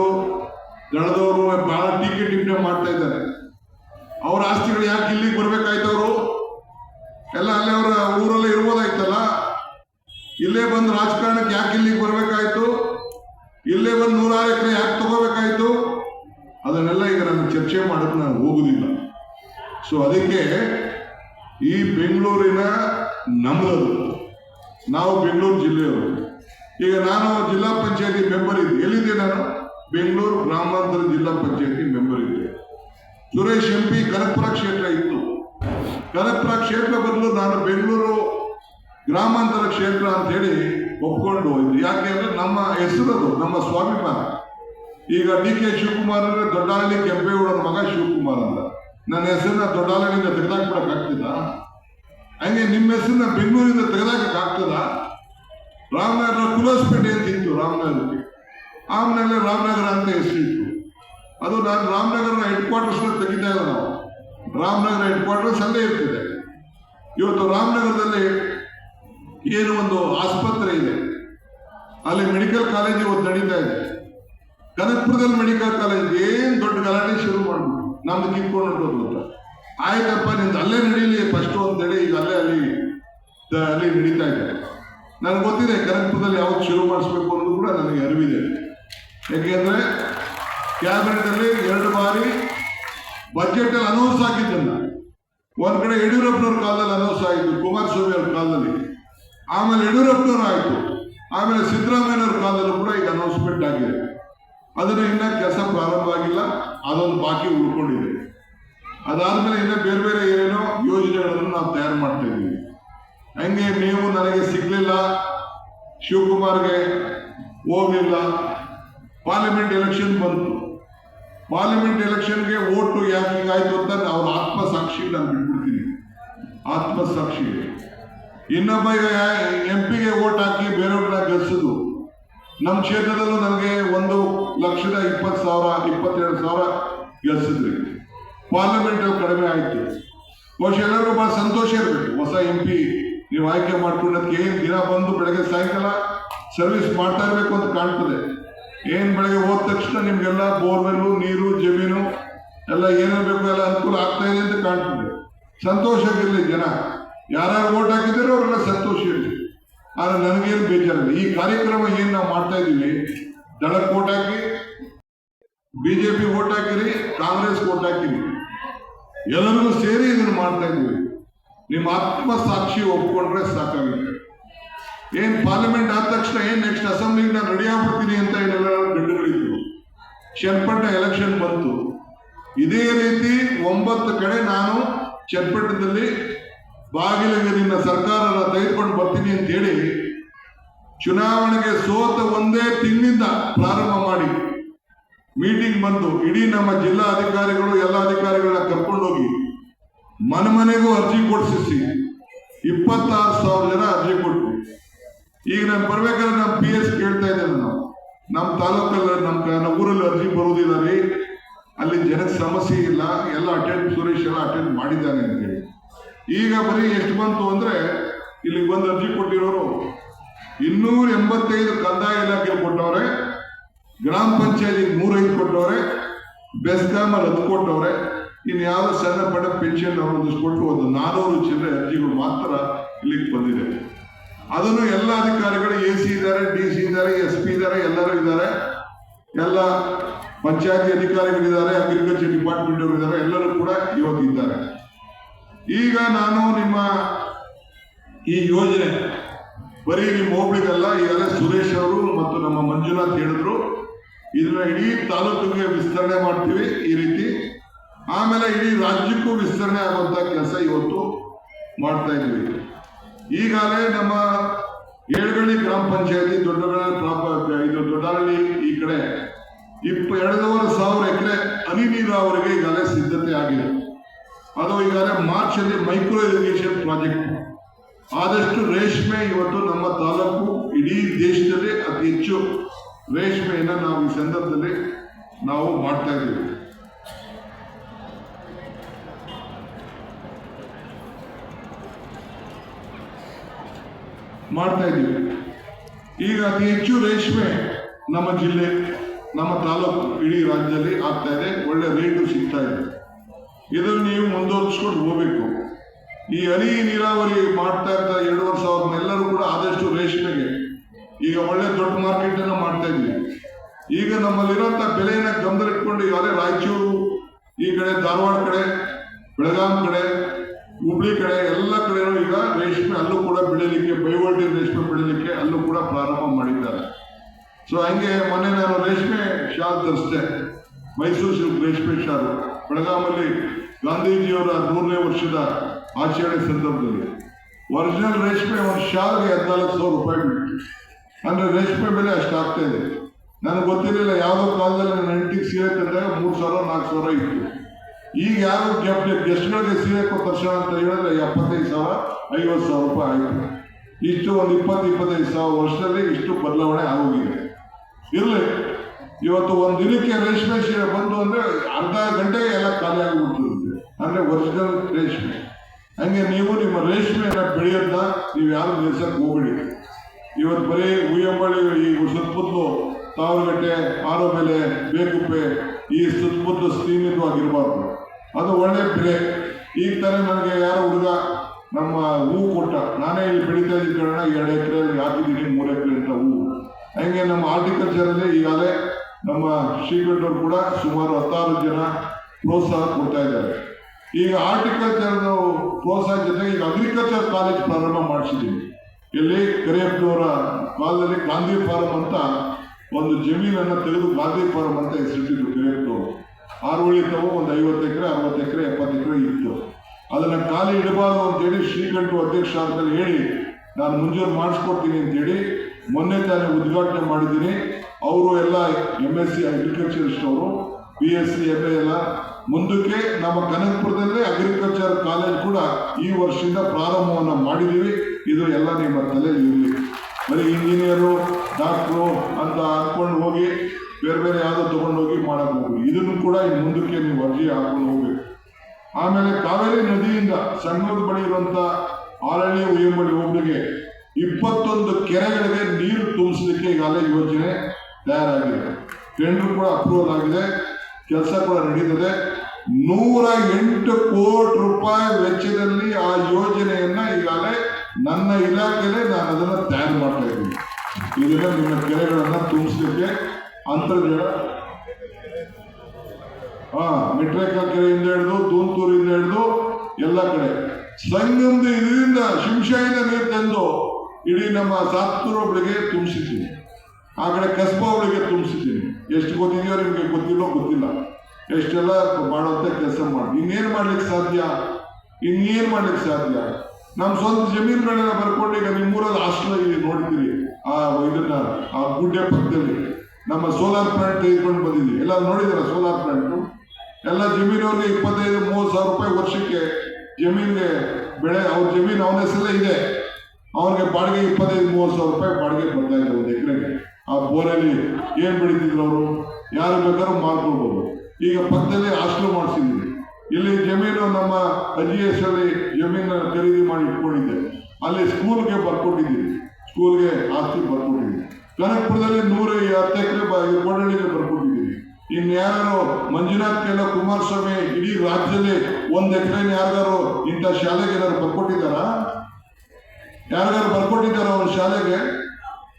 ದಳದವರು ಬಹಳ ಟೀಕೆ ಟಿಪ್ಪಣೆ ಮಾಡ್ತಾ ಇದ್ದಾರೆ. ಅವ್ರ ಆಸ್ತಿಗಳು ಯಾಕೆ ಇಲ್ಲಿಗೆ ಬರ್ಬೇಕಾಯ್ತು ಅವರು? ಎಲ್ಲ ಅಲ್ಲಿ ಅವರ ಊರಲ್ಲೇ ಇರ್ಬೋದಾಯ್ತಲ್ಲ? ಇಲ್ಲೇ ಬಂದು ರಾಜಕಾರಣಕ್ಕೆ ಯಾಕೆ ಇಲ್ಲಿಗೆ ಬರ್ಬೇಕಾಯ್ತು? ಇಲ್ಲೇ ಒಂದು ನೂರಾರು ಎಕರೆ ಯಾಕೆ ತಗೋಬೇಕಾಯ್ತು? ಅದನ್ನೆಲ್ಲ ಈಗ ನಾನು ಚರ್ಚೆ ಮಾಡೋದು ನಾನು ಹೋಗುದಿಲ್ಲ. ಸೊ ಅದಕ್ಕೆ ಈ ಬೆಂಗಳೂರಿನ ನಮ್ಮದು ನಾವು ಬೆಂಗಳೂರು ಜಿಲ್ಲೆಯವರು. ಈಗ ನಾನು ಜಿಲ್ಲಾ ಪಂಚಾಯತಿ ಮೆಂಬರ್ ಇದ್ದೆ. ಎಲ್ಲಿದ್ದೆ ನಾನು? ಬೆಂಗಳೂರು ಗ್ರಾಮಾಂತರ ಜಿಲ್ಲಾ ಪಂಚಾಯತಿ ಮೆಂಬರ್ ಇದ್ದೆ. ಸುರೇಶ್ ಎಂ ಪಿ ಕನಕಪುರ ಕ್ಷೇತ್ರ ಇತ್ತು. ಕನಕಪುರ ಕ್ಷೇತ್ರ ಬದಲು ನಾನು ಬೆಂಗಳೂರು ಗ್ರಾಮಾಂತರ ಕ್ಷೇತ್ರ ಅಂತ ಹೇಳಿ ಒಪ್ಕೊಂಡು ಹೋಯ್ತು ಯಾಕೆ ಅಂದ್ರೆ ನಮ್ಮ ಹೆಸರದು, ನಮ್ಮ ಸ್ವಾಭಿಮಾನ. ಈಗ ಡಿ ಕೆ ಶಿವಕುಮಾರ್ ಅಂದ್ರೆ ದೊಡ್ಡಹಳ್ಳಿ ಕೆಂಪೇಗೌಡರ ಮಗ ಶಿವಕುಮಾರ್ ಅಂತ. ನನ್ನ ಹೆಸರನ್ನ ದೊಡ್ಡಹಳ್ಳಿಯಿಂದ ತೆಗೆದಾಕ್ಬಿಡಕ್ ಆಗ್ತದ? ಹಂಗೆ ನಿಮ್ಮ ಹೆಸರನ್ನ ಬೆಂಗಳೂರಿಂದ ತೆಗೆದಾಕಕ್ ಆಗ್ತದ? ರಾಮನಗರ ಕುಲಸ್ಪೇಟೆ ಅಂತ ಇತ್ತು ರಾಮನಗರಕ್ಕೆ. ಆಮೇಲೆ ರಾಮನಗರ ಅಂತ ಹೆಸರಿತ್ತು ಅದು ನಾನು ರಾಮನಗರ ಹೆಡ್ ಕ್ವಾರ್ಟರ್ಸ್ ತೆಗಿತಾ ಇಲ್ಲ ನಾವು. ರಾಮನಗರ ಹೆಡ್ ಕ್ವಾರ್ಟರ್ಸ್ ಅಲ್ಲೇ ಇರ್ತಿದೆ. ಇವತ್ತು ರಾಮನಗರದಲ್ಲಿ ಏನು ಒಂದು ಆಸ್ಪತ್ರೆ ಇದೆ. ಅಲ್ಲಿ ಮೆಡಿಕಲ್ ಕಾಲೇಜ್ ಇವತ್ತು ನಡೀತಾ ಇದೆ. ಕನಕ್ಪುರದಲ್ಲಿ ಮೆಡಿಕಲ್ ಕಾಲೇಜ್ ಏನ್ ದೊಡ್ಡ ಗಲಾಟೆ ಶುರು ಮಾಡ್ಬಿಟ್ಟು ನಮ್ದು ಕಿತ್ಕೊಂಡು ಹೊರಟೋದು ಅಂತ. ಆಯ್ತಪ್ಪ, ನಿಂದು ಅಲ್ಲೇ ನಡೀಲಿ ಫಸ್ಟ್ ಅಂತೇಳಿ ಈಗ ಅಲ್ಲೇ ಅಲ್ಲಿ ಅಲ್ಲಿ ನಡೀತಾ ಇದೆ. ನನಗೆ ಗೊತ್ತಿದೆ ಕನಕ್ಪುರದಲ್ಲಿ ಯಾವತ್ತು ಶುರು ಮಾಡಿಸ್ಬೇಕು ಅನ್ನೋದು ಕೂಡ ನನಗೆ ಅರಿವಿದೆ. ಯಾಕೆಂದ್ರೆ ಕ್ಯಾಬಿನೆಟ್ ಅಲ್ಲಿ ಎರಡು ಬಾರಿ ಬಜೆಟ್ ಅಲ್ಲಿ ಅನೌನ್ಸ್ ಆಗಿದ್ದನ್ನ ಒಂದ್ ಕಡೆ ಯಡಿಯೂರಪ್ಪನವ್ರ ಕಾಲದಲ್ಲಿ ಅನೌನ್ಸ್ ಆಗಿದ್ದು, ಕುಮಾರಸ್ವಾಮಿ ಅವ್ರ ಕಾಲದಲ್ಲಿ. ಆಮೇಲೆ ಯಡಿಯೂರಪ್ಪನವ್ರು ಆಯಿತು. ಆಮೇಲೆ ಸಿದ್ದರಾಮಯ್ಯವ್ರ ಕಾಲದಲ್ಲೂ ಕೂಡ ಈಗ ಅನೌನ್ಸ್ಮೆಂಟ್ ಆಗಿದೆ. ಅದನ್ನ ಇನ್ನೂ ಕೆಲಸ ಪ್ರಾರಂಭ ಆಗಿಲ್ಲ. ಅದೊಂದು ಬಾಕಿ ಉಳ್ಕೊಂಡಿದೆ. ಅದಾದಮೇಲೆ ಇನ್ನೂ ಬೇರೆ ಬೇರೆ ಏನೇನೋ ಯೋಜನೆಗಳನ್ನು ನಾವು ತಯಾರು ಮಾಡ್ತಾ ಇದ್ದೀವಿ ಹಂಗೆ ನೀವು ನನಗೆ ಸಿಗ್ಲಿಲ್ಲ. ಶಿವಕುಮಾರ್ಗೆ ಹೋಗಲಿಲ್ಲ. ಪಾರ್ಲಿಮೆಂಟ್ ಎಲೆಕ್ಷನ್ ಬಂತು. ಪಾರ್ಲಿಮೆಂಟ್ ಎಲೆಕ್ಷನ್ಗೆ ಓಟು ಯಾಕೆ ಹೀಗಾಯ್ತು ಅಂತ ಅವ್ರ ಆತ್ಮಸಾಕ್ಷಿ ನಾನು ಬಿಟ್ಬಿಡ್ತೀನಿ. ಆತ್ಮಸಾಕ್ಷಿ. ಇನ್ನೊಬ್ಬ ಎಂ ಪಿಗೆ ಓಟ್ ಹಾಕಿ ಬೇರೆಯವ್ರನ್ನ ಗೆಲ್ಸೋದು ನಮ್ಮ ಕ್ಷೇತ್ರದಲ್ಲೂ ನನಗೆ ಒಂದು ಲಕ್ಷದ ಇಪ್ಪತ್ತು ಸಾವಿರ, ಇಪ್ಪತ್ತೆರಡು ಸಾವಿರ ಗೆಲ್ಸಿದ್ರಿ ಪಾರ್ಲಿಮೆಂಟ್ ಕಡಿಮೆ ಆಯ್ತು. ಬಹುಶಃ ಎಲ್ಲರಿಗೂ ಬಹಳ ಸಂತೋಷ ಇರಬೇಕು. ಹೊಸ ಎಂ ಪಿ ನೀವು ಆಯ್ಕೆ ಮಾಡ್ಕೊಂಡದಕ್ಕೆ ಏನು ದಿನ ಬಂದು ಬೆಳಗ್ಗೆ ಸಾಯಂಕಾಲ ಸರ್ವಿಸ್ ಮಾಡ್ತಾ ಇರಬೇಕು ಅಂತ ಕಾಣ್ತದೆ. ಏನು ಬೆಳಗ್ಗೆ ಹೋದ ತಕ್ಷಣ ನಿಮಗೆಲ್ಲ ಬೋರ್ವೆಲ್ಲು, ನೀರು, ಜಮೀನು ಎಲ್ಲ ಏನೇನು ಬೇಕು ಎಲ್ಲ ಅನುಕೂಲ ಆಗ್ತಾ ಇದೆ ಅಂತ ಕಾಣ್ತದೆ. ಸಂತೋಷಕ್ಕಿರಲಿ ಜನ. ಯಾರ್ಯಾರು ಓಟ್ ಹಾಕಿದಾರೋ ಅವರೆಲ್ಲ ಸಂತೋಷ ಇರಲಿ. ಆದ್ರೆ ನನಗೇನು ಬೇಜಾರಿಲ್ಲ. ಈ ಕಾರ್ಯಕ್ರಮ ಏನು ನಾವು ಮಾಡ್ತಾ ಇದ್ದೀವಿ, ದಳಕ್ಕೆ ಓಟ್ ಹಾಕಿ, ಬಿಜೆಪಿ ಓಟ್ ಹಾಕಿರಿ, ಕಾಂಗ್ರೆಸ್ ಓಟ್ ಹಾಕಿರಿ ಎಲ್ಲರಿಗೂ ಸೇರಿ ಇದನ್ನು ಮಾಡ್ತಾ ಇದ್ದೀವಿ. ನಿಮ್ಮ ಆತ್ಮ ಸಾಕ್ಷಿ ಒಪ್ಕೊಂಡ್ರೆ ಸಾಕಾಗುತ್ತೆ. ಏನು ಪಾರ್ಲಿಮೆಂಟ್ ಆದ ತಕ್ಷಣ ಏನು ನೆಕ್ಸ್ಟ್ ಅಸೆಂಬ್ಲಿಗೆ ನಾನು ರೆಡಿ ಆಗ್ಬಿಡ್ತೀನಿ ಅಂತ ಏನೆಲ್ಲ ಗಂಡುಗಳಿದ್ರು ಚನ್ನಪಟ್ಟಣ ಎಲೆಕ್ಷನ್ ಬಂತು. ಇದೇ ರೀತಿ ಒಂಬತ್ತು ಕಡೆ ನಾನು ಚನ್ನಪಟ್ಟಣದಲ್ಲಿ ಬಾಗಿಲಿಗೆ ನಿನ್ನ ಸರ್ಕಾರ ತೆಗೆದುಕೊಂಡು ಬರ್ತೀನಿ ಅಂತ ಹೇಳಿ ಚುನಾವಣೆಗೆ ಸೋತ ಒಂದೇ ತಿಂಗಳಿಂದ ಪ್ರಾರಂಭ ಮಾಡಿ ಮೀಟಿಂಗ್ ಬಂದು ಇಡೀ ನಮ್ಮ ಜಿಲ್ಲಾ ಅಧಿಕಾರಿಗಳು, ಎಲ್ಲ ಅಧಿಕಾರಿಗಳನ್ನ ಕರ್ಕೊಂಡೋಗಿ ಮನೆ ಮನೆಗೂ ಅರ್ಜಿ ಕೊಡಿಸಿ ಇಪ್ಪತ್ತಾರು ಸಾವಿರ ಜನ ಅರ್ಜಿ ಕೊಟ್ಟು ಈಗ ನಾನು ಬರ್ಬೇಕಾದ್ರೆ ನಮ್ಮ ಪಿ ಎಸ್ ಕೇಳ್ತಾ ಇದ್ದೇನೆ ನಾವು ನಮ್ಮ ತಾಲೂಕಲ್ಲಿ ನಮ್ಮ ನಮ್ಮ ಊರಲ್ಲಿ ಅರ್ಜಿ ಬರುವುದಿಲ್ಲ ರೀ. ಅಲ್ಲಿ ಜನಕ್ಕೆ ಸಮಸ್ಯೆ ಇಲ್ಲ. ಎಲ್ಲ ಅಟೆಂಡ್ ಸುರೇಶ್ ಎಲ್ಲ ಅಟೆಂಡ್ ಮಾಡಿದ್ದಾನೆ. ಈಗ ಬರೀ ಎಷ್ಟು ಬಂತು ಅಂದ್ರೆ ಇಲ್ಲಿಗೆ ಬಂದು ಅರ್ಜಿ ಕೊಟ್ಟಿರೋರು ಇನ್ನೂರ ಎಂಬತ್ತೈದು ಕಂದಾಯ ಇಲಾಖೆ ಕೊಟ್ಟವ್ರೆ, ಗ್ರಾಮ ಪಂಚಾಯತಿಗೆ ಮೂರೈದು ಕೊಟ್ಟವ್ರೆ ಬೆಸ್ಕಾಮಲ್ಲಿ ಹತ್ತು ಕೊಟ್ಟವ್ರೆ, ಇನ್ನು ಯಾವ ಸಣ್ಣ ಪಡೆ ಪೆನ್ಷನ್ ಅವರೊಂದಿಷ್ಟು ಕೊಟ್ಟು ಒಂದು ನಾನೂರು ಚಿಲ್ಲರೆ ಅರ್ಜಿಗಳು ಮಾತ್ರ ಇಲ್ಲಿಗೆ ಬಂದಿದೆ. ಅದನ್ನು ಎಲ್ಲ ಅಧಿಕಾರಿಗಳು ಎ ಸಿ ಇದ್ದಾರೆ, ಡಿ ಸಿ ಇದ್ದಾರೆ, ಎಸ್ ಪಿ ಇದ್ದಾರೆ, ಎಲ್ಲರೂ ಇದ್ದಾರೆ. ಎಲ್ಲ ಪಂಚಾಯತಿ ಅಧಿಕಾರಿಗಳಿದ್ದಾರೆ ಅಗ್ರಿಕಲ್ಚರ್ ಡಿಪಾರ್ಟ್ಮೆಂಟ್ ಅವರು ಇದ್ದಾರೆ, ಎಲ್ಲರೂ ಕೂಡ ಇವತ್ತು ಇದ್ದಾರೆ ಈಗ ನಾನು ನಿಮ್ಮ ಈ ಯೋಜನೆ, ಬರೀ ನಿಮ್ಮ ಹೋಗ್ಲಿಕ್ಕಲ್ಲ ಈಗಾಗಲೇ ಸುರೇಶ್ ಅವರು ಮತ್ತು ನಮ್ಮ ಮಂಜುನಾಥ್ ಹೇಳಿದ್ರು. ಇದನ್ನ ಇಡೀ ತಾಲೂಕಿಗೆ ವಿಸ್ತರಣೆ ಮಾಡ್ತೀವಿ ಈ ರೀತಿ. ಆಮೇಲೆ ಇಡೀ ರಾಜ್ಯಕ್ಕೂ ವಿಸ್ತರಣೆ ಆಗುವಂತ ಕೆಲಸ ಇವತ್ತು ಮಾಡ್ತಾ ಇದ್ವಿ ಈಗಾಗಲೇ ನಮ್ಮ ಏಳುಗಳ್ಳಿ ಗ್ರಾಮ ಪಂಚಾಯತಿ ಗ್ರಾಮ ಇದು ದೊಡ್ಡಹಳ್ಳಿ ಈ ಕಡೆ ಇಪ್ಪ ಎರಡೂವರೆ ಸಾವಿರ ಎಕರೆ ಹನಿ ನೀರಾವರಿಗೆ ಈಗಾಗಲೇ ಸಿದ್ಧತೆ ಆಗಿದೆ. ಅದು ಈಗಾಗಲೇ ಮಾರ್ಚ್ ಅಲ್ಲಿ ಮೈಕ್ರೋ ಇರಿಗೇಷನ್ ಪ್ರಾಜೆಕ್ಟ್ ಆದಷ್ಟು ರೇಷ್ಮೆ ಇವತ್ತು ನಮ್ಮ ತಾಲೂಕು, ಇಡೀ ದೇಶದಲ್ಲಿ ಅತಿ ಹೆಚ್ಚು ರೇಷ್ಮೆಯನ್ನು ನಾವು ಈ ಸಂದರ್ಭದಲ್ಲಿ ನಾವು ಮಾಡ್ತಾ ಇದ್ದೀವಿ. ಮಾಡ್ತಾ ಇದ್ದೀವಿ. ಈಗ ಅತಿ ಹೆಚ್ಚು ರೇಷ್ಮೆ ನಮ್ಮ ಜಿಲ್ಲೆ, ನಮ್ಮ ತಾಲೂಕು, ಇಡೀ ರಾಜ್ಯದಲ್ಲಿ ಆಗ್ತಾ ಇದೆ. ಒಳ್ಳೆ ರೇಟು ಸಿಗ್ತಾ ಇದೆ. ಇದನ್ನು ನೀವು ಮುಂದುವರಿಸ್ಕೊಂಡು ಹೋಗಬೇಕು. ಈ ಹನಿ ನೀರಾವರಿ ಮಾಡ್ತಾ ಇದ್ದ ಎರಡೂವರೆ ಸಾವಿರ ಎಲ್ಲರೂ ಕೂಡ ಆದಷ್ಟು ರೇಷ್ಮೆಗೆ ಈಗ ಒಳ್ಳೆ ದೊಡ್ಡ ಮಾರ್ಕೆಟ್ ಅನ್ನು ಮಾಡ್ತಾ ಇದ್ವಿ. ಈಗ ನಮ್ಮಲ್ಲಿರುವಂತ ಬೆಲೆಯನ್ನ ಗಮನ ಇಟ್ಕೊಂಡು ಯಾವುದೇ ರಾಯಚೂರು, ಈ ಕಡೆ ಧಾರವಾಡ ಕಡೆ, ಬೆಳಗಾಂ ಕಡೆ, ಹುಬ್ಳಿ ಕಡೆ ಎಲ್ಲ ಕಡೆಯೂ ಈಗ ರೇಷ್ಮೆ ಅಲ್ಲೂ ಕೂಡ ಬೆಳೀಲಿಕ್ಕೆ ಬೈವಲ್ಟಿ ರೇಷ್ಮೆ ಬೆಳೀಲಿಕ್ಕೆ ಅಲ್ಲೂ ಕೂಡ ಪ್ರಾರಂಭ ಮಾಡಿದ್ದಾರೆ. ಸೊ ಹಂಗೆ ಮೊನ್ನೆ ನಾನು ರೇಷ್ಮೆ ಶಾಲ್ ತರಿಸಿದೆ ಮೈಸೂರು ಸಿಲ್ಕ್ ರೇಷ್ಮೆ ಶಾಲು. ಬೆಳಗಾಮಲ್ಲಿ ಗಾಂಧೀಜಿಯವರ ನೂರನೇ ವರ್ಷದ ಆಚರಣೆ ಸಂದರ್ಭದಲ್ಲಿ ಒರಿಜಿನಲ್ ರೇಷ್ಮೆ ಒಂದು ಶಾಲ್ಗೆ ಹದಿನಾಲ್ಕು ಸಾವಿರ ರೂಪಾಯಿ ಬಿಟ್ಟು ಅಂದ್ರೆ ರೇಷ್ಮೆ ಬೆಲೆ ಅಷ್ಟು ಆಗ್ತಾ ಇದೆ. ನನಗೆ ಗೊತ್ತಿರಲಿಲ್ಲ, ಯಾವುದೋ ಕಾಲದಲ್ಲಿ ನನ್ನ ಹೆಂಡತಿಗೆ ಸೀರೆ ತಂದಾಗ ಮೂರು ಸಾವಿರ, ನಾಲ್ಕು ಸಾವಿರ ಇತ್ತು. ಈಗ ಯಾರು ಗೆಸ್ಟ್ಗಳಿಗೆ ಸೀರೆ ಕೊಟ್ಟ ಅಂತ ಹೇಳಿದ್ರೆ ಎಪ್ಪತ್ತೈದು ಸಾವಿರ, ಐವತ್ತು ಸಾವಿರ ರೂಪಾಯಿ ಆಯಿತು. ಇಷ್ಟು ಒಂದು ಇಪ್ಪತ್ತು, ಇಪ್ಪತ್ತೈದು ಸಾವಿರ ವರ್ಷದಲ್ಲಿ ಇಷ್ಟು ಬದಲಾವಣೆ ಆಗೋಗಿದೆ. ಇರಲಿ. ಇವತ್ತು ಒಂದು ದಿನಕ್ಕೆ ರೇಷ್ಮೆ ಸೀರೆ ಬಂತು ಅಂದ್ರೆ ಅರ್ಧ ಗಂಟೆಗೆ ಎಲ್ಲ ಖಾಲಿ ಆಗಿಬಿಡ್ತಿರುತ್ತೆ. ಅಂದ್ರೆ ಒರಿಜಿನಲ್ ರೇಷ್ಮೆ. ಹಂಗೆ ನೀವು ನಿಮ್ಮ ರೇಷ್ಮೆಯನ್ನ ಬೆಳೆಯೋದನ್ನ ನೀವು ಯಾರು ನಿಲ್ಸಕ್ಕೆ ಹೋಗ್ಬಿಡಿ. ಇವತ್ತು ಬರೀ ಉಯ್ಯಂಬಳಿ ಈ ಸುತ್ತಮುತ್ತಲು ತಾವರಗಟ್ಟೆ ಆರೋಬೆಲೆ ಬೇಕುಪ್ಪೆ ಈ ಸುತ್ತಮುತ್ತಲು ಸೀಮಿತವಾಗಿರಬಾರ್ದು. ಅದು ಒಳ್ಳೆ ಬೆಲೆ. ಈಗ ತಾನೇ ನನಗೆ ಯಾರೋ ಹುಡುಗ ನಮ್ಮ ಹೂ ಕೊಟ್ಟ. ನಾನೇ ಇಲ್ಲಿ ಬೆಳೀತಾ ಇದ್ದ ಕಾರಣ ಎರಡು ಎಕರೆ ಹಾಕಿದ್ದೀನಿ, ಮೂರು ಎಕರೆ ಅಂತ ಹೂವು ಹಂಗೆ ನಮ್ಮ ಆರ್ಟಿಕಲ್ಚರಲ್ಲಿ ಈಗಾಗಲೇ ನಮ್ಮ ಶ್ರೀಗಳು ಕೂಡ ಸುಮಾರು ಹತ್ತಾರು ಜನ ಪ್ರೋತ್ಸಾಹ ಕೊಡ್ತಾ ಇದ್ದಾರೆ. ಈಗ ಆರ್ಟಿಕಲ್ಚರ್ ಪ್ರೋತ್ಸಾಹ ಜೊತೆಗೆ ಈಗ ಅಗ್ರಿಕಲ್ಚರ್ ಕಾಲೇಜ್ ಪ್ರಾರಂಭ ಮಾಡಿಸಿದ್ದೀವಿ. ಇಲ್ಲಿ ಕರಿಯಪ್ಪನವರ ಕಾಲದಲ್ಲಿ ಗಾಂಧಿ ಫಾರಂ ಅಂತ ಒಂದು ಜಮೀನನ್ನು ತೆಗೆದು ಗಾಂಧಿ ಫಾರಂ ಅಂತ ಹೆಸರಿಟ್ಟಿದ್ರು ಕರಿಯಪ್ಪನವರು. ಆರು ತಗೋ ಒಂದು ಐವತ್ತು ಎಕರೆ, ಅರವತ್ತು ಎಕರೆ, ಎಪ್ಪತ್ತು ಎಕರೆ ಇತ್ತು. ಅದನ್ನು ಖಾಲಿ ಇಡಬಾರ್ದು ಅಂತೇಳಿ ಶ್ರೀಕಂಠ ಅಧ್ಯಕ್ಷ ಅಂತ ಹೇಳಿ, ನಾನು ಮುಂಜಾನೆ ಮಾಡಿಸ್ಕೊಡ್ತೀನಿ ಅಂತೇಳಿ ಮೊನ್ನೆ ತಾನೇ ಉದ್ಘಾಟನೆ ಮಾಡಿದ್ದೀನಿ. ಅವರು ಎಲ್ಲ ಎಂ ಎಸ್ ಸಿ ಅಗ್ರಿಕಲ್ಚರಿಸ್ಟ್ ಅವರು B S C M A ಎಲ್ಲ ಮುಂದಕ್ಕೆ ನಮ್ಮ ಕನಕಪುರದಲ್ಲೇ ಅಗ್ರಿಕಲ್ಚರ್ ಕಾಲೇಜ್ ಕೂಡ ಈ ವರ್ಷದಿಂದ ಪ್ರಾರಂಭವನ್ನು ಮಾಡಿದ್ದೀವಿ. ಇದು ಎಲ್ಲ ನಿಮ್ಮ ತಲೆಯಲ್ಲಿ ಇರಲಿ. ಬರೀ ಇಂಜಿನಿಯರು ಡಾಕ್ಟ್ರು ಅಂತ ಅಂದ್ಕೊಂಡು ಹೋಗಿ ಬೇರೆ ಬೇರೆ ಯಾವುದೋ ತೊಗೊಂಡು ಹೋಗಿ ಹೋಗಿ ಇದನ್ನು ಕೂಡ ಇನ್ನು ಮುಂದಕ್ಕೆ ನೀವು ಅರ್ಜಿ ಹಾಕೊಂಡು ಹೋಗಬೇಕು. ಆಮೇಲೆ ಕಾವೇರಿ ನದಿಯಿಂದ ಸಂಗಮದ ಬಳಿ ಇರುವಂಥ ಆರಳ್ಳಿ ಉಯ್ಯಂಬಳ್ಳಿ ಹೋಬಳಿಗೆ ಇಪ್ಪತ್ತೊಂದು ಕೆರೆಗಳಿಗೆ ನೀರು ತುಂಬಿಸಲಿಕ್ಕೆ ಈಗಾಗಲೇ ಯೋಜನೆ. ತಯಾರಾಗಿದೆ. ಟೆಂಡರ್ ಕೂಡ ಅಪ್ರೂವಲ್ ಆಗಿದೆ. ಕೆಲಸ ಕೂಡ ನಡೀತದೆ. ನೂರ ಎಂಟು ಕೋಟಿ ರೂಪಾಯಿ ವೆಚ್ಚದಲ್ಲಿ ಆ ಯೋಜನೆಯನ್ನ ಈಗಾಗಲೇ ನನ್ನ ಇಲಾಖೆಯಲ್ಲೇ ನಾನು ಅದನ್ನ ತಯಾರು ಮಾಡ್ತಾ ಇದ್ದೀನಿ. ಇದನ್ನ ನಿಮ್ಮ ಕೆರೆಗಳನ್ನ ತುಂಬಿಸ್ಲಿಕ್ಕೆ ಅಂತರ್ಜಲ, ಹಾ ಮಿಟ್ರೇಕ ಕೆರೆಯಿಂದ ಹಿಡಿದು ತೂಂತೂರಿಂದ ಹಿಡಿದು ಎಲ್ಲ ಕಡೆ. ಸಂಗಮದ ಇದರಿಂದ ಶಿಂಶಾಯಿಂದ ನೀರು ತಂದು ಇಡೀ ನಮ್ಮ ಸಾತ್ತೂರು ತುಂಬಿಸಿದ್ದೀನಿ. ಆ ಕಡೆ ಕಸ್ಬಾ ಒಳಗೆ ತುಂಬಿಸಿದ್ದೀನಿ. ಎಷ್ಟು ಗೊತ್ತಿದೆಯೋ ನಿಮಗೆ ಗೊತ್ತಿಲ್ಲೋ ಗೊತ್ತಿಲ್ಲ. ಎಷ್ಟೆಲ್ಲ ಮಾಡುವಂತ ಕೆಲಸ ಮಾಡಿ. ಇನ್ನೇನು ಮಾಡ್ಲಿಕ್ಕೆ ಸಾಧ್ಯ? ಇನ್ನೇನು ಮಾಡ್ಲಿಕ್ಕೆ ಸಾಧ್ಯ? ನಮ್ಮ ಸ್ವಂತ ಜಮೀನುಗಳನ್ನ ಬರ್ಕೊಂಡು ಈಗ ನಿಮ್ಮೂರಲ್ಲಿ ಹಾಸ್ಟೆಲ್ ನೋಡ್ತೀರಿ ಆ ಇದನ್ನ, ಆ ಗುಡ್ಡೆ ಪಕ್ಕದಲ್ಲಿ. ನಮ್ಮ ಸೋಲಾರ್ ಪ್ಲಾಂಟ್ ತೆಗೆದುಕೊಂಡು ಬಂದಿದ್ದೀವಿ ಎಲ್ಲ ನೋಡಿದಾರ ಸೋಲಾರ್ ಪ್ಲಾಂಟ್ ಎಲ್ಲ ಜಮೀನವ್ರಿಗೆ ಇಪ್ಪತ್ತೈದು, ಮೂವತ್ತು ಸಾವಿರ ರೂಪಾಯಿ ವರ್ಷಕ್ಕೆ ಜಮೀನಿಗೆ ಬೆಳೆ, ಅವ್ರ ಜಮೀನು ಅವನ ಹೆಸರಲ್ಲೇ ಇದೆ. ಅವನಿಗೆ ಬಾಡಿಗೆ ಇಪ್ಪತ್ತೈದು, ಮೂವತ್ತು ಸಾವಿರ ರೂಪಾಯಿ ಬಾಡಿಗೆ ಬರ್ತಾ ಇದೆ ಒಂದು ಎಕರೆಗೆ. ಆ ಬೋರಲ್ಲಿ ಏನ್ ಬೆಳೀತಿದ್ರು ಅವರು? ಯಾರು ಬೇಕಾದ್ರೂ ಮಾರ್ಕೊಳ್ಬೋದು ಈಗ ಪಕ್ಕದಲ್ಲಿ ಹಾಸ್ಟೆಲ್ ಮಾಡಿಸಿದ್ದೀವಿ ಇಲ್ಲಿ ಜಮೀನು ನಮ್ಮ ಅಜ್ಜಿ ಹೆಸರಲ್ಲಿ ಜಮೀನನ್ನು ಖರೀದಿ ಮಾಡಿ ಇಟ್ಕೊಂಡಿದ್ದೆ. ಅಲ್ಲಿ ಸ್ಕೂಲ್ಗೆ ಬರ್ಕೊಟ್ಟಿದ್ದೀವಿ. ಸ್ಕೂಲ್ಗೆ ಆಸ್ತಿ ಬರ್ಕೊಟ್ಟಿದ್ದೀವಿ. ಕನಕಪುರದಲ್ಲಿ ನೂರ ಹತ್ತು ಎಕರೆ ಕೊಡಳಿಗೆ ಬರ್ಕೊಂಡಿದ್ದೀವಿ ಇನ್ನು ಯಾರು ಮಂಜುನಾಥ್ ಕೆಲ ಕುಮಾರಸ್ವಾಮಿ ಇಡೀ ರಾಜ್ಯದಲ್ಲಿ ಒಂದು ಎಕರೆ ಯಾರಿಗಾರು ಇಂಥ ಶಾಲೆಗೆ ಏನಾದ್ರು ಬರ್ಕೊಟ್ಟಿದ್ದಾರಾ? ಯಾರಿಗಾರು ಬರ್ಕೊಟ್ಟಿದ್ದಾರ ಅವ್ರ ಶಾಲೆಗೆ?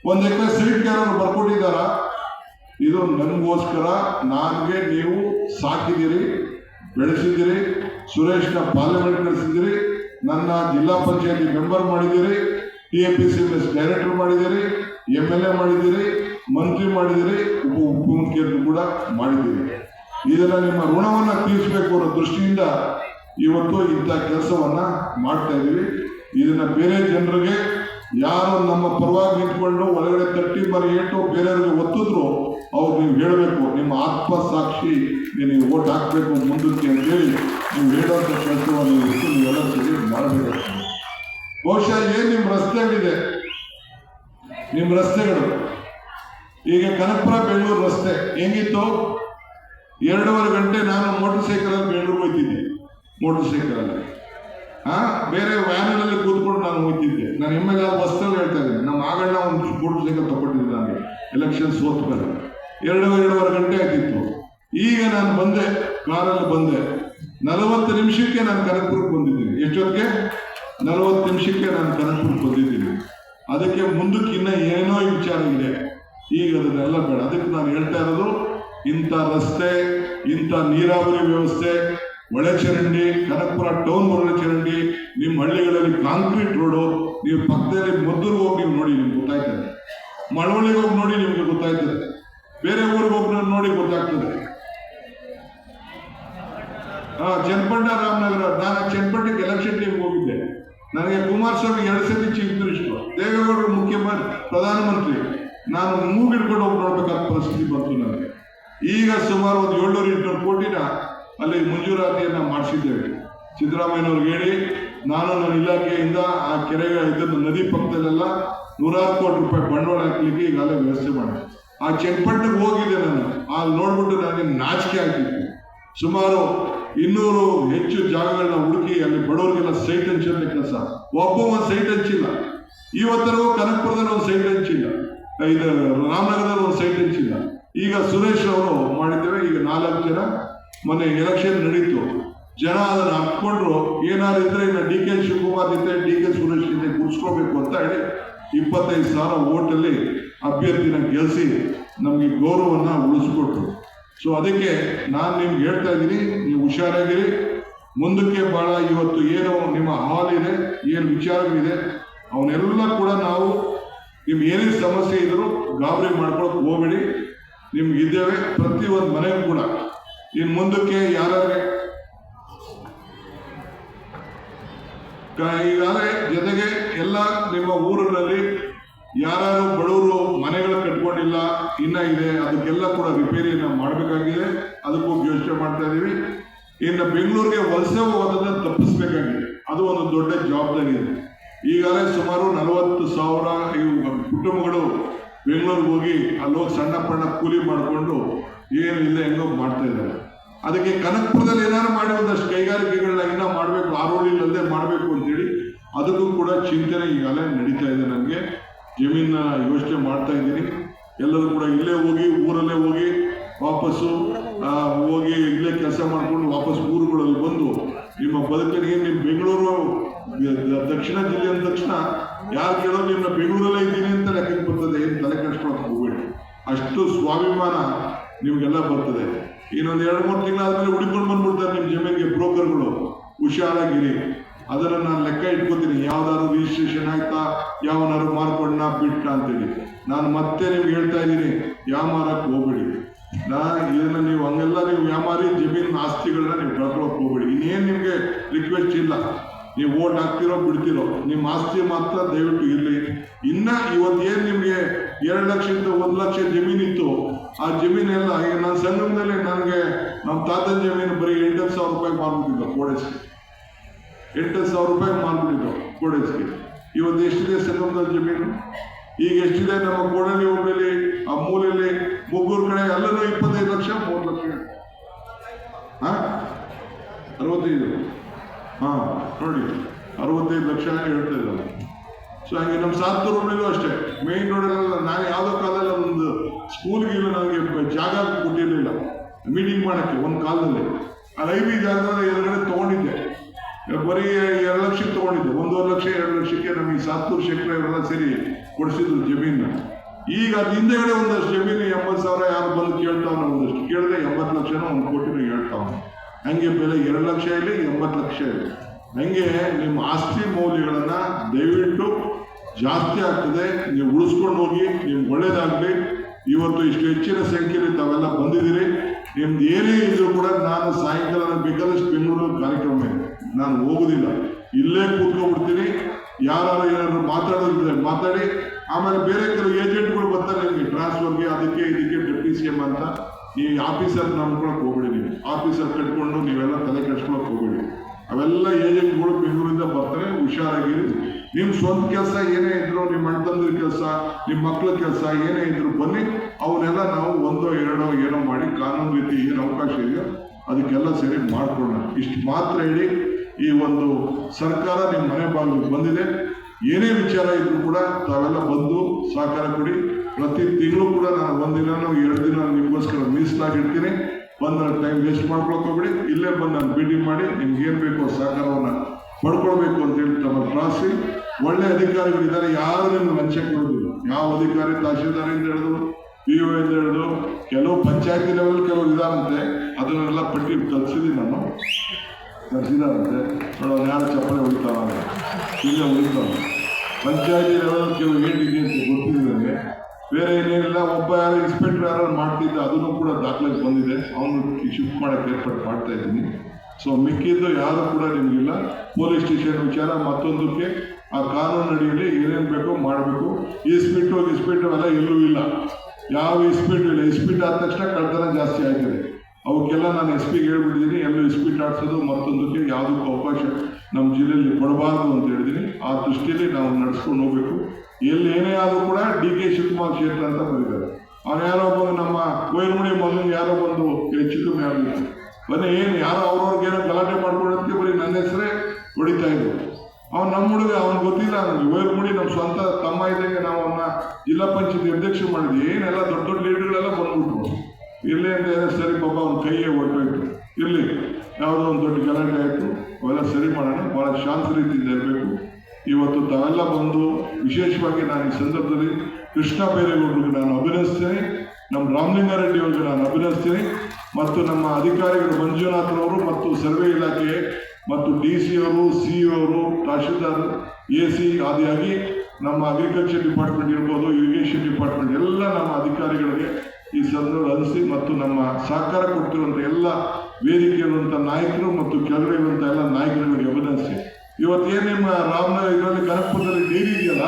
ಒಂದ್ ಎಕರೆ ಸೀಟ್ ಯಾರು ಬರ್ಕೊಟ್ಟಿದ್ದಾರಾ ಇದು ನನಗೋಸ್ಕರ, ನನಗೆ ನೀವು ಸಾಕಿದಿರಿ ಬೆಳೆಸಿದ್ದೀರಿ, ಸುರೇಶ್ನ ಪಾರ್ಲಿಮೆಂಟ್ ನಡೆಸಿದಿರಿ ನನ್ನ ಜಿಲ್ಲಾ ಪಂಚಾಯತಿ ಮೆಂಬರ್ ಮಾಡಿದ್ದೀರಿ T A P C S director ಮಾಡಿದ್ದೀರಿ ಎಂ ಎಲ್ ಎ ಮಾಡಿದ್ದೀರಿ, ಮಂತ್ರಿ ಮಾಡಿದಿರಿ ಉಪ ಕೂಡ ಮಾಡಿದ್ದೀರಿ. ಇದನ್ನ ನಿಮ್ಮ ಋಣವನ್ನು ತೀರಿಸಬೇಕು ಅನ್ನೋ ದೃಷ್ಟಿಯಿಂದ ಇವತ್ತು ಇಂಥ ಕೆಲಸವನ್ನ ಮಾಡ್ತಾ ಇದ್ದೀವಿ ಇದನ್ನ ಬೇರೆ ಜನರಿಗೆ ಯಾರು ನಮ್ಮ ಪರವಾಗಿ ನಿಂತ್ಕೊಂಡು ಒಳಗಡೆ ತಟ್ಟಿ ಮರಿ ಏಟು ಬೇರೆಯವ್ರಿಗೆ ಒತ್ತಿದ್ರು, ಅವ್ರು ನೀವು ಹೇಳಬೇಕು, ನಿಮ್ಮ ಆತ್ಮ ಸಾಕ್ಷಿ ನೀವು ಓಟ್ ಹಾಕಬೇಕು ಮುಂದಕ್ಕೆ ಅಂತೇಳಿ ನೀವು ಹೇಳುವಂಥ ಕೆಲಸವನ್ನು ನೀವು ನೀವೆಲ್ಲ ಸರಿ ಮಾಡಬೇಕು. ಬಹುಶಃ ಏನು ನಿಮ್ಮ ರಸ್ತೆಗಳಿದೆ ನಿಮ್ಮ ರಸ್ತೆಗಳು. ಈಗ ಕನಕಪುರ, ಬೆಂಗಳೂರು ರಸ್ತೆ ಹೆಂಗಿತ್ತು? ಎರಡೂವರೆ ಗಂಟೆ ನಾನು ಮೋಟರ್ ಸೈಕಲಲ್ಲಿ ಬೆಂಗಳೂರು ಹೋಗ್ತಿದ್ದೆ ಮೋಟರ್ ಸೈಕಲಲ್ಲಿ. ಬೇರೆ ವ್ಯಾನಲ್ಲಿ ಕೂತ್ಕೊಂಡು ನಾನು ಹೋಗ್ತಿದ್ದೆ. ನಾನು ಎಮ್ಮೆಗೆ ಬಸ್ಸಲ್ಲಿ ಹೇಳ್ತಾ ಇದ್ದೀನಿ. ನಮ್ಮ ಆಗಣ್ಣ ಒಂದು ಫೋಟೋ ಸೈಕಲ್ ತಗೊಂಡಿದ್ದೆ ನಾನು ಎಲೆಕ್ಷನ್ ಸೋತ್ ಮೇಲೆ ಎರಡೂವರೆ ಎರಡೂವರೆ ಗಂಟೆ ಆಗ್ತಿತ್ತು ಈಗ ನಾನು ಬಂದೆ ಕಾರಲ್ಲಿ ಬಂದೆ. ನಲವತ್ತು ನಿಮಿಷಕ್ಕೆ ನಾನು ಕನಕಪುರಕ್ಕೆ ಬಂದಿದ್ದೀನಿ. ಎಷ್ಟೊತ್ತಿಗೆ? ನಲವತ್ತು ನಿಮಿಷಕ್ಕೆ ನಾನು ಕನಕಪುರಕ್ಕೆ ಬಂದಿದ್ದೀನಿ. ಅದಕ್ಕೆ ಮುಂದಕ್ಕೆ ಏನೋ ವಿಚಾರ ಇದೆ. ಈಗ ಅದನ್ನೆಲ್ಲ ಬೇಡ. ಅದಕ್ಕೆ ನಾನು ಹೇಳ್ತಾ ಇರೋದು, ಇಂಥ ರಸ್ತೆ, ಇಂಥ ನೀರಾವರಿ ವ್ಯವಸ್ಥೆ ಒಳಚರಂಡಿ ಕನಕಪುರ ಟೌನ್ ಒಳಚರಂಡಿ ನಿಮ್ಮ ಹಳ್ಳಿಗಳಲ್ಲಿ ಕಾಂಕ್ರೀಟ್ ರೋಡು, ನೀವು ಪಕ್ಕದಲ್ಲಿ ಮದ್ದೂರು ಹೋಗಿ ನೀವು ನೋಡಿ, ನಿಮ್ಗೆ ಗೊತ್ತಾಯ್ತದೆ. ಮಳವಳ್ಳಿಗೆ ಹೋಗಿ ನೋಡಿ ನಿಮ್ಗೆ ಗೊತ್ತಾಯ್ತದೆ. ಬೇರೆ ಊರಿಗೆ ಹೋಗಿ ನೋಡಿ ಗೊತ್ತಾಗ್ತದೆ. ಹಾ ಚನ್ನಪಟ್ಟ ರಾಮನಗರ ನಾನು ಚನ್ನಪಟ್ಟಕ್ಕೆ ಎಲೆಕ್ಷನ್ ಟೀಮ್ಗೆ ಹೋಗಿದ್ದೆ. ನನಗೆ ಕುಮಾರಸ್ವಾಮಿ ಎರಡು ಸತಿ ಚೀಫ್ ಮಿನಿಸ್ಟರ್ ದೇವೇಗೌಡರು ಮುಖ್ಯಮಂತ್ರಿ ಪ್ರಧಾನಮಂತ್ರಿ. ನಾನು ಮೂಗಿಡ್ಕೊಂಡು ಹೋಗಿ ನೋಡ್ಬೇಕಾದ ಪರಿಸ್ಥಿತಿ ಬಂತು ನನಗೆ. ಈಗ ಸುಮಾರು ಒಂದು ಏಳ್ನೂರು ಎಂಟುನೂರು ಕೋಟಿನ ಅಲ್ಲಿ ಮಂಜೂರಾತಿಯನ್ನ ಮಾಡಿಸಿದ್ದೇವೆ. ಸಿದ್ದರಾಮಯ್ಯನವ್ರಿಗೆ ಹೇಳಿ, ನಾನು ನನ್ನ ಇಲಾಖೆಯಿಂದ ಆ ಕೆರೆಗಳ ಇದನ್ನು ನದಿ ಪಕ್ಕದಲ್ಲೆಲ್ಲ ನೂರಾರು ಕೋಟಿ ರೂಪಾಯಿ ಬಂಡವಾಳ ಹಾಕ್ಲಿಕ್ಕೆ ಈಗಾಗಲೇ ವ್ಯವಸ್ಥೆ ಮಾಡಿದೆ ಆ ಚನ್ನಪಟ್ಟಣಕ್ಕೆ ಹೋಗಿದ್ದೆ ನಾನು. ಅಲ್ಲಿ ನೋಡ್ಬಿಟ್ಟು ನನಗೆ ನಾಚಿಕೆ ಆಗ್ತಿತ್ತು. ಸುಮಾರು ಇನ್ನೂರು ಹೆಚ್ಚು ಜಾಗಗಳನ್ನ ಹುಡುಕಿ ಅಲ್ಲಿ ಬಡವರಿಗೆಲ್ಲ ಸೈಟ್ ಹಂಚಿದ ಕೆಲಸ. ಒಬ್ಬ ಒಂದು ಸೈಟ್ ಹಂಚಿಲ್ಲ ಇವತ್ತರೆಗೂ ಕನಕಪುರದಲ್ಲಿ ಒಂದು ಸೈಟ್ ಹಂಚಿಲ್ಲ ಇದು ರಾಮನಗರದಲ್ಲಿ ಒಂದು ಸೈಟ್ ಹಂಚಿಲ್ಲ ಈಗ ಸುರೇಶ್ ಅವರು ಮಾಡಿದ್ದೇವೆ, ಈಗ ನಾಲ್ಕು ಜನ. ಮೊನ್ನೆ ಎಲೆಕ್ಷನ್ ನಡೀತು. ಜನ ಅದನ್ನ ಹಾಕ್ಕೊಂಡ್ರು ಏನಾದ್ರು ಇದ್ರೆ ಇನ್ನು ಡಿ ಕೆ ಶಿವಕುಮಾರ್ ಜೊತೆ ಡಿ ಕೆ ಸುರೇಶ್ ಜೊತೆ ಕೂರಿಸ್ಕೋಬೇಕು ಅಂತ ಹೇಳಿ ಇಪ್ಪತ್ತೈದು ಸಾವಿರ ಓಟಲ್ಲಿ ಅಭ್ಯರ್ಥಿನ ಗೆಲ್ಲಿಸಿ ನಮಗೆ ಗೌರವವನ್ನು ಉಳಿಸ್ಕೊಟ್ರು. ಸೊ ಅದಕ್ಕೆ ನಾನು ನಿಮ್ಗೆ ಹೇಳ್ತಾ ಇದ್ದೀನಿ, ನೀವು ಹುಷಾರಾಗಿರಿ. ಮುಂದಕ್ಕೆ ಬಹಳ ಇವತ್ತು ಏನು ನಿಮ್ಮ ಹಾಲ್ ಇದೆ, ಏನು ವಿಚಾರಗಳಿದೆ, ಅವನ್ನೆಲ್ಲ ಕೂಡ ನಾವು ನಿಮ್ಗೆ ಏನೇ ಸಮಸ್ಯೆ ಇದ್ದರೂ ಗಾಬರಿ ಮಾಡ್ಕೊಳಕ್ಕೆ ಹೋಗ್ಬೇಡಿ. ನಿಮ್ಗೆ ಇದ್ದೇವೆ ಪ್ರತಿ ಒಂದು ಮನೆಗೂ ಕೂಡ. ಇನ್ನು ಮುಂದಕ್ಕೆ ಕ- ಈಗಾಗಲೇ ಜೊತೆಗೆ ಎಲ್ಲ ನಿಮ್ಮ ಊರುಗಳಲ್ಲಿ ಯಾರು ಬಡವರು ಮನೆಗಳು ಕಟ್ಕೊಂಡಿಲ್ಲ, ಇನ್ನ ಇದೆ, ಅದಕ್ಕೆಲ್ಲ ಕೂಡ ರಿಪೇರಿಯನ್ನ ಮಾಡಬೇಕಾಗಿದೆ. ಅದಕ್ಕೂ ಯೋಚನೆ ಮಾಡ್ತಾ ಇದ್ದೀವಿ ಇನ್ನು ಬೆಂಗಳೂರಿಗೆ ವಲಸೆ ಹೋಗೋದನ್ನ ತಪ್ಪಿಸ್ಬೇಕಾಗಿದೆ. ಅದು ಒಂದು ದೊಡ್ಡ ಜವಾಬ್ದಾರಿ ಇದೆ. ಈಗಾಗಲೇ ಸುಮಾರು ನಲವತ್ತು ಸಾವಿರ ಕುಟುಂಬಗಳು ಬೆಂಗಳೂರಿಗೆ ಹೋಗಿ ಅಲ್ಲೋಗಿ ಸಣ್ಣ ಪಣ್ಣ ಕೂಲಿ ಮಾಡಿಕೊಂಡು ಏನು ಹೆಂಗೋ ಮಾಡ್ತಾ ಇದ್ದಾರೆ. ಅದಕ್ಕೆ ಕನಕಪುರದಲ್ಲಿ ಏನಾದ್ರು ಮಾಡಿ ಒಂದಷ್ಟು ಕೈಗಾರಿಕೆಗಳನ್ನ ಮಾಡಬೇಕು ಆರೋಳಿಲ್ಲದೆ ಮಾಡಬೇಕು ಅಂತೇಳಿ ಅದಕ್ಕೂ ಕೂಡ ಚಿಂತನೆ ಈಗಾಗಲೇ ನಡೀತಾ ಇದೆ ನನಗೆ ಜಮೀನ ಯೋಚನೆ ಮಾಡ್ತಾ ಇದ್ದೀನಿ. ಎಲ್ಲರೂ ಕೂಡ ಇಲ್ಲೇ ಹೋಗಿ, ಊರಲ್ಲೇ ಹೋಗಿ ವಾಪಸ್ಸು ಹೋಗಿ ಇಲ್ಲೇ ಕೆಲಸ ಮಾಡ್ಕೊಂಡು ವಾಪಸ್ ಊರುಗಳಲ್ಲಿ ಬಂದು ನಿಮ್ಮ ಬದುಕನಿಗೆ ನಿಮ್ಮ ಬೆಂಗಳೂರು, ದಕ್ಷಿಣ ಜಿಲ್ಲೆ ಅಂದ ತಕ್ಷಣ ಯಾರು ಕೇಳೋ ನಿಮ್ಮ ಬೆಂಗಳೂರಲ್ಲೇ ಇದ್ದೀನಿ ಅಂತ ಲೆಕ್ಕಕ್ಕೆ ಬರ್ತದೆ. ಏನು ತಲೆ ಕಷ್ಟ ಹೋಗ್ಬೇಡಿ. ಅಷ್ಟು ಸ್ವಾಭಿಮಾನ ನಿಮ್ಗೆಲ್ಲ ಬರ್ತದೆ. ಇನ್ನೊಂದು ಎರಡು ಮೂರು ತಿಂಗಳಾದ್ಮೇಲೆ ಹುಡುಕೊಂಡು ಬಂದ್ಬಿಡ್ತಾರೆ ನಿಮ್ಮ ಜಮೀನಿಗೆ ಬ್ರೋಕರ್ಗಳು. ಹುಷಾರಾಗಿರಿ. ಅದನ್ನ ನಾನು ಲೆಕ್ಕ ಇಟ್ಕೋತೀನಿ. ಯಾವ್ದಾದ್ರು ರಿಜಿಸ್ಟ್ರೇಷನ್ ಆಯ್ತಾ? ಯಾವನಾದ್ರು ಮಾರ್ಕೊಂಡ ಬಿಟ್ಟ ಅಂತೇಳಿ. ನಾನು ಮತ್ತೆ ನಿಮ್ಗೆ ಹೇಳ್ತಾ ಇದ್ದೀನಿ, ವ್ಯಾಮಾರಕ್ಕೆ ಹೋಗ್ಬೇಡಿ. ನಾ ಇದನ್ನ ನೀವು ಹಂಗೆಲ್ಲ ನೀವು ವ್ಯಾಮಾರಿ ಜಮೀನ್ ಆಸ್ತಿಗಳನ್ನ ನೀವು ಕಳ್ಕೊಳಕ್ ಹೋಗ್ಬೇಡಿ. ಇನ್ನೇನು ನಿಮ್ಗೆ ರಿಕ್ವೆಸ್ಟ್ ಇಲ್ಲ. ನೀವು ಓಟ್ ಹಾಕ್ತಿರೋ, ಬಿಡ್ತಿರೋ, ನಿಮ್ಮ ಆಸ್ತಿ ಮಾತ್ರ ದಯವಿಟ್ಟು ಇರಲಿ. ಇನ್ನ ಏನು ನಿಮಗೆ ಎರಡು ಲಕ್ಷದಿಂದ ಒಂದು ಲಕ್ಷ ಜಮೀನಿತ್ತು ಆ ಜಮೀನೆಲ್ಲ ಈಗ ನನ್ನ ಸಂಘದಲ್ಲಿ ನನಗೆ ನಮ್ಮ ತಾತನ ಜಮೀನು ಬರೀ ಎಂಟತ್ತು ಸಾವಿರ ರೂಪಾಯಿ ಮಾರ್ಬಿಟ್ಟಿದ್ದು ಕೋಡೇಸ್ಗೆ. ಎಂಟು ಸಾವಿರ ರೂಪಾಯಿ ಮಾರ್ಬಿಟ್ಟಿದ್ದು ಕೋಡೇಸ್ಗೆ. ಇವತ್ತು ಎಷ್ಟಿದೆ ಸಂಗಮದಲ್ಲಿ ಜಮೀನು? ಈಗ ಎಷ್ಟಿದೆ ನಮ್ಮ ಕೋಡಲಿ ಹೋಬಳಿ, ಆ ಮೂಲೆಯಲ್ಲಿ ಮುಗ್ಗೂರು ಕಡೆ ಅಲ್ಲೂ ಇಪ್ಪತ್ತೈದು ಲಕ್ಷ, ಮೂರು ಲಕ್ಷ. ಹಾ ಅರವತ್ತೈದು. ಹಾ, ನೋಡಿ, ಅರವತ್ತೈದು ಲಕ್ಷ ಹೇಳ್ತಾ ಇದ್ದಾರೆ. ಸೊ ಹಂಗೆ ನಮ್ಮ ಸಾತ್ತೂರಲ್ಲೂ ಅಷ್ಟೇ. ಮೇನ್ ರೋಡಲ್ಲೆಲ್ಲ ನಾನು ಯಾವುದೋ ಕಾಲದಲ್ಲಿ ಒಂದು ಸ್ಕೂಲ್ಗೆ ನನಗೆ ಜಾಗ ಕೊಟ್ಟಿರಲಿಲ್ಲ. ಮೀಟಿಂಗ್ ಮಾಡೋಕ್ಕೆ ಒಂದು ಕಾಲದಲ್ಲಿ. ಆ ಐವಿ ಜಾಗದಲ್ಲಿ ಎದುರುಗಡೆ ತೊಗೊಂಡಿದ್ದೆ. ಬರೀ ಎರಡು ಲಕ್ಷಕ್ಕೆ ತೊಗೊಂಡಿದ್ದೆ. ಒಂದೂವರೆ ಲಕ್ಷ, ಎರಡು ಲಕ್ಷಕ್ಕೆ ನಮಗೆ ಸಾತ್ತೂರು ಶೇಖರ ಇವರೆಲ್ಲ ಸೇರಿ ಕೊಡಿಸಿದ್ರು ಜಮೀನು ಈಗ ಅದು ಹಿಂದೆಗಡೆ ಒಂದಷ್ಟು ಜಮೀನು ಎಂಬತ್ತು ಸಾವಿರ ಯಾರು ಬಂದು ಕೇಳ್ತಾವನ ಒಂದಷ್ಟು ಕೇಳಿದ್ರೆ ಎಂಬತ್ತು ಲಕ್ಷನ ಒಂದು ಕೋಟಿನ ಹೇಳ್ತಾವನ. ಹಂಗೆ ಬೆಲೆ ಎರಡು ಲಕ್ಷ ಇರಲಿ, ಎಂಬತ್ತು ಲಕ್ಷ ಇರಲಿ. ಹಂಗೆ ನಿಮ್ಮ ಆಸ್ತಿ ಮೌಲ್ಯಗಳನ್ನು ದಯವಿಟ್ಟು ಜಾಸ್ತಿ ಆಗ್ತದೆ. ನೀವು ಉಳಿಸ್ಕೊಂಡು ಹೋಗಿ ನಿಮ್ಗೆ ಒಳ್ಳೇದಾಗಲಿ. ಇವತ್ತು ಇಷ್ಟು ಹೆಚ್ಚಿನ ಸಂಖ್ಯೆಯಲ್ಲಿ ತಾವೆಲ್ಲ ಬಂದಿದ್ದೀರಿ. ನಿಮ್ದು ಏನೇ ಇದ್ರೂ ಕೂಡ ನಾನು ಸಾಯಂಕಾಲ ಬೇಕಾದಷ್ಟು ಬೆಂಗಳೂರು ಕಾರ್ಯಕ್ರಮ ಇದೆ. ನಾನು ಹೋಗುದಿಲ್ಲ. ಇಲ್ಲೇ ಕೂತ್ಕೊಂಡ್ಬಿಡ್ತೀನಿ. ಯಾರು ಏನಾದ್ರು ಮಾತಾಡೋದಿದ್ರೆ ಮಾತಾಡಿ. ಆಮೇಲೆ ಬೇರೆ ಕೆಲವು ಏಜೆಂಟ್ಗಳು ಬರ್ತಾರೆ ನಿಮಗೆ ಟ್ರಾನ್ಸ್ಫರ್ಗೆ ಅದಕ್ಕೆ, ಇದಕ್ಕೆ ಡೆಪ್ಟಿ ಸಿ ಎಂ ಅಂತ. ಈ ಆಫೀಸರ್ ನಂಬ್ಕೊಳಕ್ ಹೋಗ್ಬೇಡಿ ನೀವು ಆಫೀಸರ್ ಕಟ್ಕೊಂಡು ನೀವೆಲ್ಲ ತಲೆ ಕೆಡ್ಸ್ಕೊಳಕ್ ಹೋಗ್ಬಿಡಿ. ಅವೆಲ್ಲ ಏಜೆಂಟ್ಗಳು ಬೆಂಗಳೂರಿಂದ ಬರ್ತಾರೆ, ಹುಷಾರಾಗಿರಿ. ನಿಮ್ಮ ಸ್ವಂತ ಕೆಲಸ ಏನೇ ಇದ್ರು ನಿಮ್ಮ ಅಣ್ಣ ತಂದಿರ ಕೆಲಸ ನಿಮ್ಮ ಮಕ್ಕಳ ಕೆಲಸ ಏನೇ ಇದ್ರು ಬನ್ನಿ. ಅವನ್ನೆಲ್ಲ ನಾವು ಒಂದೋ ಎರಡೋ ಏನೋ ಮಾಡಿ ಕಾನೂನು ರೀತಿ ಏನು ಅವಕಾಶ ಇದೆಯೋ ಅದಕ್ಕೆಲ್ಲ ಸೇರಿ ಮಾಡ್ಕೊಳ್ಳೋಣ. ಇಷ್ಟು ಮಾತ್ರ ಹೇಳಿ ಈ ಒಂದು ಸರ್ಕಾರ ನಿಮ್ಮ ಮನೆ ಬಾಗಿಲಿಗೆ ಬಂದಿದೆ. ಏನೇ ವಿಚಾರ ಇದ್ರೂ ಕೂಡ ತಾವೆಲ್ಲ ಬಂದು ಸಹಕಾರ ಕೊಡಿ. ಪ್ರತಿ ತಿಂಗಳು ಕೂಡ ನಾನು ಒಂದಿನ ಎರಡು ದಿನ ನಿಮಗೋಸ್ಕರ ಮೀಸಲಾಗಿಡ್ತೀನಿ ಬಂದು ಟೈಮ್ ವೇಸ್ಟ್ ಮಾಡ್ಕೊಳ್ಕೋಬೇಡಿ ಇಲ್ಲೇ ಬಂದು ನಾನು ಭೇಟಿ ಮಾಡಿ ನಿಮ್ಗೆ ಏನು ಬೇಕೋ ಸಹಕಾರವನ್ನು ಪಡ್ಕೊಳ್ಬೇಕು ಅಂತೇಳಿ ತಮ್ಮ ಪ್ರಾಸಿ ಒಳ್ಳೆ ಅಧಿಕಾರಿಗಳಿದ್ದಾರೆ ಯಾರು ನಿಮ್ಮ ಲಂಚ ಕೊಡೋದಿಲ್ಲ. ಯಾವ ಅಧಿಕಾರಿ ತಹಶೀಲ್ದಾರ್ ಅಂತ ಹೇಳಿದ್ರು ಪಿ ಒ ಅಂತ ಹೇಳಿದ್ರು, ಕೆಲವು ಪಂಚಾಯತಿ ಲೆವೆಲ್ ಕೆಲವು ಇದಾರಂತೆ. ಅದನ್ನೆಲ್ಲ ಪಟ್ಟಿ ತಲುಪಿಸಿದ್ದೀನಿ ನಾನು. ತರಿಸಿದಾರಂತೆ ನೋಡೋ ಯಾರು ಚಪ್ಪಲಿ ಹೊಡಿತಾರ ಇಲ್ಲೇ ಉಳಿತಾರ ಪಂಚಾಯತಿ ಲೆವೆಲ್ ಕೆಲವು ಏಟಿಗೆ ಅಂತ ಗೊತ್ತಿದೆ ಬೇರೆ ಏನೇನಿಲ್ಲ ಒಬ್ಬ ಯಾರು ಇನ್ಸ್ಪೆಕ್ಟರ್ ಯಾರು ಮಾಡ್ತಿದ್ದ ಅದನ್ನು ಕೂಡ ದಾಖಲೆ ಬಂದಿದೆ. ಅವನು ಶಿಫ್ಟ್ ಮಾಡಕ್ಕೆ ಏರ್ಪಾಡು ಮಾಡ್ತಾ ಇದ್ದೀನಿ. ಸೊ ಮಿಕ್ಕಿದ್ದು ಯಾರು ಕೂಡ ನಿಮಗಿಲ್ಲ. ಪೊಲೀಸ್ ಸ್ಟೇಷನ್ ವಿಚಾರ ಮತ್ತೊಂದಕ್ಕೆ ಆ ಕಾನೂನು ಅಡಿಯಲ್ಲಿ ಏನೇನು ಬೇಕೋ ಮಾಡಬೇಕು. ಇಸ್ಪಿಟ್ಟು ಇಸ್ಪಿಟ್ಟು ಎಲ್ಲ ಎಲ್ಲೂ ಇಲ್ಲ ಯಾವ ಇಸ್ಪಿಟ್ ಇಲ್ಲ. ಇಸ್ಪಿಟ್ ಆದ ತಕ್ಷಣ ಕಳ್ತನ ಜಾಸ್ತಿ ಆಯ್ತದೆ. ಅವಕ್ಕೆಲ್ಲ ನಾನು ಎಸ್ ಪಿಗೆ ಹೇಳ್ಬಿಟ್ಟಿದ್ದೀನಿ. ಎಲ್ಲೂ ಇಸ್ಪಿಟ್ ಆಡಿಸೋದು ಮತ್ತೊಂದಕ್ಕೆ ಯಾವುದಕ್ಕೂ ಅವಕಾಶ ನಮ್ಮ ಜಿಲ್ಲೆಯಲ್ಲಿ ಕೊಡಬಾರದು ಅಂತ ಹೇಳಿದ್ದೀನಿ. ಆ ದೃಷ್ಟಿಯಲ್ಲಿ ನಾವು ನಡ್ಸ್ಕೊಂಡು ಹೋಗ್ಬೇಕು. ಎಲ್ಲಿ ಏನೇ ಆದರೂ ಕೂಡ ಡಿ ಕೆ ಶಿವಕುಮಾರ್ ಕ್ಷೇತ್ರ ಅಂತ ಬರೀತಾರೆ ಅವ್ನು ಯಾರೋ ಬಂದು ನಮ್ಮ ಕೊಯ್ಲುಮುಡಿ ಮೊದಲು ಯಾರೋ ಬಂದು ಹೆಚ್ಚು ಕಮ್ಮಿ ಬನ್ನಿ, ಏನು ಯಾರೋ ಅವ್ರವ್ರಿಗೇನೋ ಗಲಾಟೆ ಮಾಡ್ಕೊಳ್ಳೋದಕ್ಕೆ ಬರೀ ನನ್ನ ಹೆಸರೇ ಹೊಡಿತಾ ಇದ್ರು. ಅವ್ನು ನಮ್ಮ ಹುಡುಗ, ಅವ್ನು ಗೊತ್ತಿಲ್ಲ ನನಗೆ. ವೈರ್ಮುಡಿ ನಮ್ಮ ಸ್ವಂತ ತಮ್ಮ ಇದ್ದಂಗೆ ನಾವು ಅವನ್ನ ಜಿಲ್ಲಾ ಪಂಚಾಯತ್ ಅಧ್ಯಕ್ಷ ಮಾಡಿದ್ವಿ. ಏನೆಲ್ಲ ದೊಡ್ಡ ದೊಡ್ಡ ಲೀಡ್ಗಳೆಲ್ಲ ಬಂದ್ಬಿಟ್ರು. ಇರಲಿ ಅಂತ ಏನೋ ಸರಿ ಪಾಪ ಅವ್ನ ಕೈಯೇ ಹೊರಟೋಯ್ತು. ಇರಲಿ, ಯಾವುದೋ ಒಂದು ದೊಡ್ಡ ಗಲಾಟೆ ಆಯಿತು. ಅವೆಲ್ಲ ಸರಿ ಮಾಡೋಣ. ಭಾಳ ಶಾಂತ ರೀತಿಯಿಂದ ಇರಬೇಕು ಇವತ್ತು ತಾವೆಲ್ಲ ಬಂದು ವಿಶೇಷವಾಗಿ ನಾನು ಈ ಸಂದರ್ಭದಲ್ಲಿ ಕೃಷ್ಣ ಬೈರೇಗೌಡರಿಗೆ ನಾನು ಅಭಿನಯಿಸ್ತೇನೆ ನಮ್ಮ ರಾಮಲಿಂಗಾರೆಡ್ಡಿ ಅವರಿಗೆ ನಾನು ಅಭಿನಯಿಸ್ತೀನಿ ಮತ್ತು ನಮ್ಮ ಅಧಿಕಾರಿಗಳು ಮಂಜುನಾಥನವರು ಮತ್ತು ಸರ್ವೆ ಇಲಾಖೆ ಮತ್ತು ಡಿ ಸಿ ಅವರು ಸಿ ಅವರು, ತಹಶೀಲ್ದಾರ್, ಎ ಸಿ ಆದಿಯಾಗಿ ನಮ್ಮ ಅಗ್ರಿಕಲ್ಚರ್ ಡಿಪಾರ್ಟ್ಮೆಂಟ್ ಇರ್ಬೋದು ಇರಿಗೇಷನ್ ಡಿಪಾರ್ಟ್ಮೆಂಟ್ ಎಲ್ಲ ನಮ್ಮ ಅಧಿಕಾರಿಗಳಿಗೆ ಈ ಸಂದರ್ಭ ಅನಿಸಿ ಮತ್ತು ನಮ್ಮ ಸಹಕಾರ ಕೊಡ್ತಿರುವಂಥ ಎಲ್ಲ ವೇದಿಕೆ ಇರುವಂಥ ನಾಯಕರು ಮತ್ತು ಕೆಳಗಡೆ ಇರುವಂಥ ಎಲ್ಲ ನಾಯಕರುಗಳಿಗೆ ಅಭಿನಯಿಸಿ ಇವತ್ತೇನು ನಿಮ್ಮ ರಾಮನಗರ ಇದರಲ್ಲಿ ಕನಕಪುರದಲ್ಲಿ ಡೈರಿ ಇದೆಯಲ್ಲ?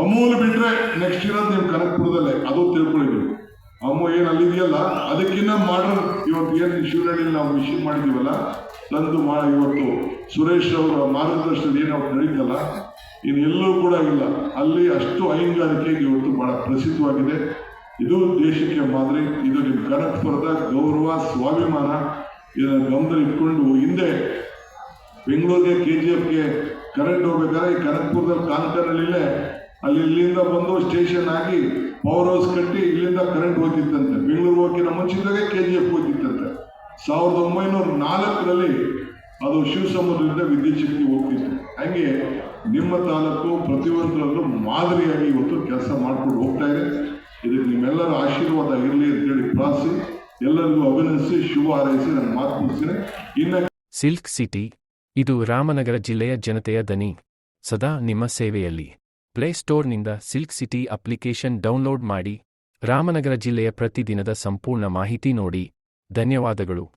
ಅಮೂಲ್ ಬಿಟ್ರೆ ನೆಕ್ಸ್ಟ್ ಇರೋದು ನೀವು ಕನಕಪುರದಲ್ಲೇ, ಅದು ತಿಳ್ಕೊಳ್ಳಿ ಅಮ್ಮ ಏನು ಅಲ್ಲಿದೆಯಲ್ಲ? ಅದಕ್ಕಿಂತ ಮಾಡರ್ನ್ ಇವತ್ತು ಏನು ಶಿವನಹಳ್ಳಿಯಲ್ಲಿ ನಾವು ಮಿಷನ್ ಮಾಡಿದ್ದೀವಲ್ಲ? ತಂದು ಮಾ ಇವತ್ತು ಸುರೇಶ್ ಅವರ ಮಾರ್ಗದರ್ಶನ ಏನು ಅವ್ರು ನಡೀತಲ್ಲ ಇನ್ನು ಎಲ್ಲೂ ಕೂಡ ಇಲ್ಲ. ಅಲ್ಲಿ ಅಷ್ಟು ಹೈನುಗಾರಿಕೆಗೆ ಇವತ್ತು ಬಹಳ ಪ್ರಸಿದ್ಧವಾಗಿದೆ. ಇದು ದೇಶಕ್ಕೆ ಮಾದರಿ, ಇದು ನಿಮ್ಮ ಕನಕಪುರದ ಗೌರವ, ಸ್ವಾಭಿಮಾನ. ಇದನ್ನು ಗಮನದಲ್ಲಿ ಇಟ್ಕೊಂಡು ಹಿಂದೆ ಬೆಂಗಳೂರಿಗೆ ಕೆ ಜಿ ಎಫ್ಗೆ ಕರೆಂಟ್ ಹೋಗ್ಬೇಕಾದ್ರೆ ಈ ಕನಕ್ಪುರದ ಕಾನ್ಕರಲ್ಲಿಲ್ಲೇ ಅಲ್ಲಿ ಇಲ್ಲಿಂದ ಬಂದು ಸ್ಟೇಷನ್ ಆಗಿ ಪವರ್ ಹೌಸ್ ಕಟ್ಟಿ ಇಲ್ಲಿಂದ ಕರೆಂಟ್ ಹೋಗ್ತಿತ್ತಂತೆ. ಬೆಂಗಳೂರು ನಮ್ಮ ಮುಂಚಿತವಾಗಿ ಕೆ ಜಿ ಎಫ್ ಹೋಗ್ತಿತ್ತಂತೆ. ಸಾವಿರದ ಒಂಬೈನೂರ ನಾಲ್ಕರಲ್ಲಿ ಅದು ಶಿವಸಮುದ್ರದಿಂದ ವಿದ್ಯುತ್ ಶಕ್ತಿ ಹೋಗ್ತಿತ್ತು. ಹಾಗೆ ನಿಮ್ಮ ತಾಲೂಕು ಪ್ರತಿಯೊಂದರಲ್ಲೂ ಮಾದರಿಯಾಗಿ ಇವತ್ತು ಕೆಲಸ ಮಾಡ್ಕೊಂಡು ಹೋಗ್ತಾ ಇದೆ. ಇದಕ್ಕೆ ನಿಮ್ಮೆಲ್ಲರ ಆಶೀರ್ವಾದ ಇರಲಿ ಅಂತೇಳಿ ಪ್ರಾಸಿ ಎಲ್ಲರಿಗೂ ಅಭಿನಂದಿಸಿ, ಶುಭ ಹಾರೈಸಿ ನಾನು ಮಾತು ಮುಗಿಸ್ತೀನಿ. ಇನ್ನು ಸಿಲ್ಕ್ ಸಿಟಿ ಇದು ರಾಮನಗರ ಜಿಲ್ಲೆಯ ಜನತೆಯ ದನಿ. ಸದಾ ನಿಮ್ಮ ಸೇವೆಯಲ್ಲಿ. ಪ್ಲೇಸ್ಟೋರ್ನಿಂದ ಸಿಲ್ಕ್ ಸಿಟಿ ಅಪ್ಲಿಕೇಶನ್ ಡೌನ್ಲೋಡ್ ಮಾಡಿ. ರಾಮನಗರ ಜಿಲ್ಲೆಯ ಪ್ರತಿದಿನದ ಸಂಪೂರ್ಣ ಮಾಹಿತಿ ನೋಡಿ. ಧನ್ಯವಾದಗಳು.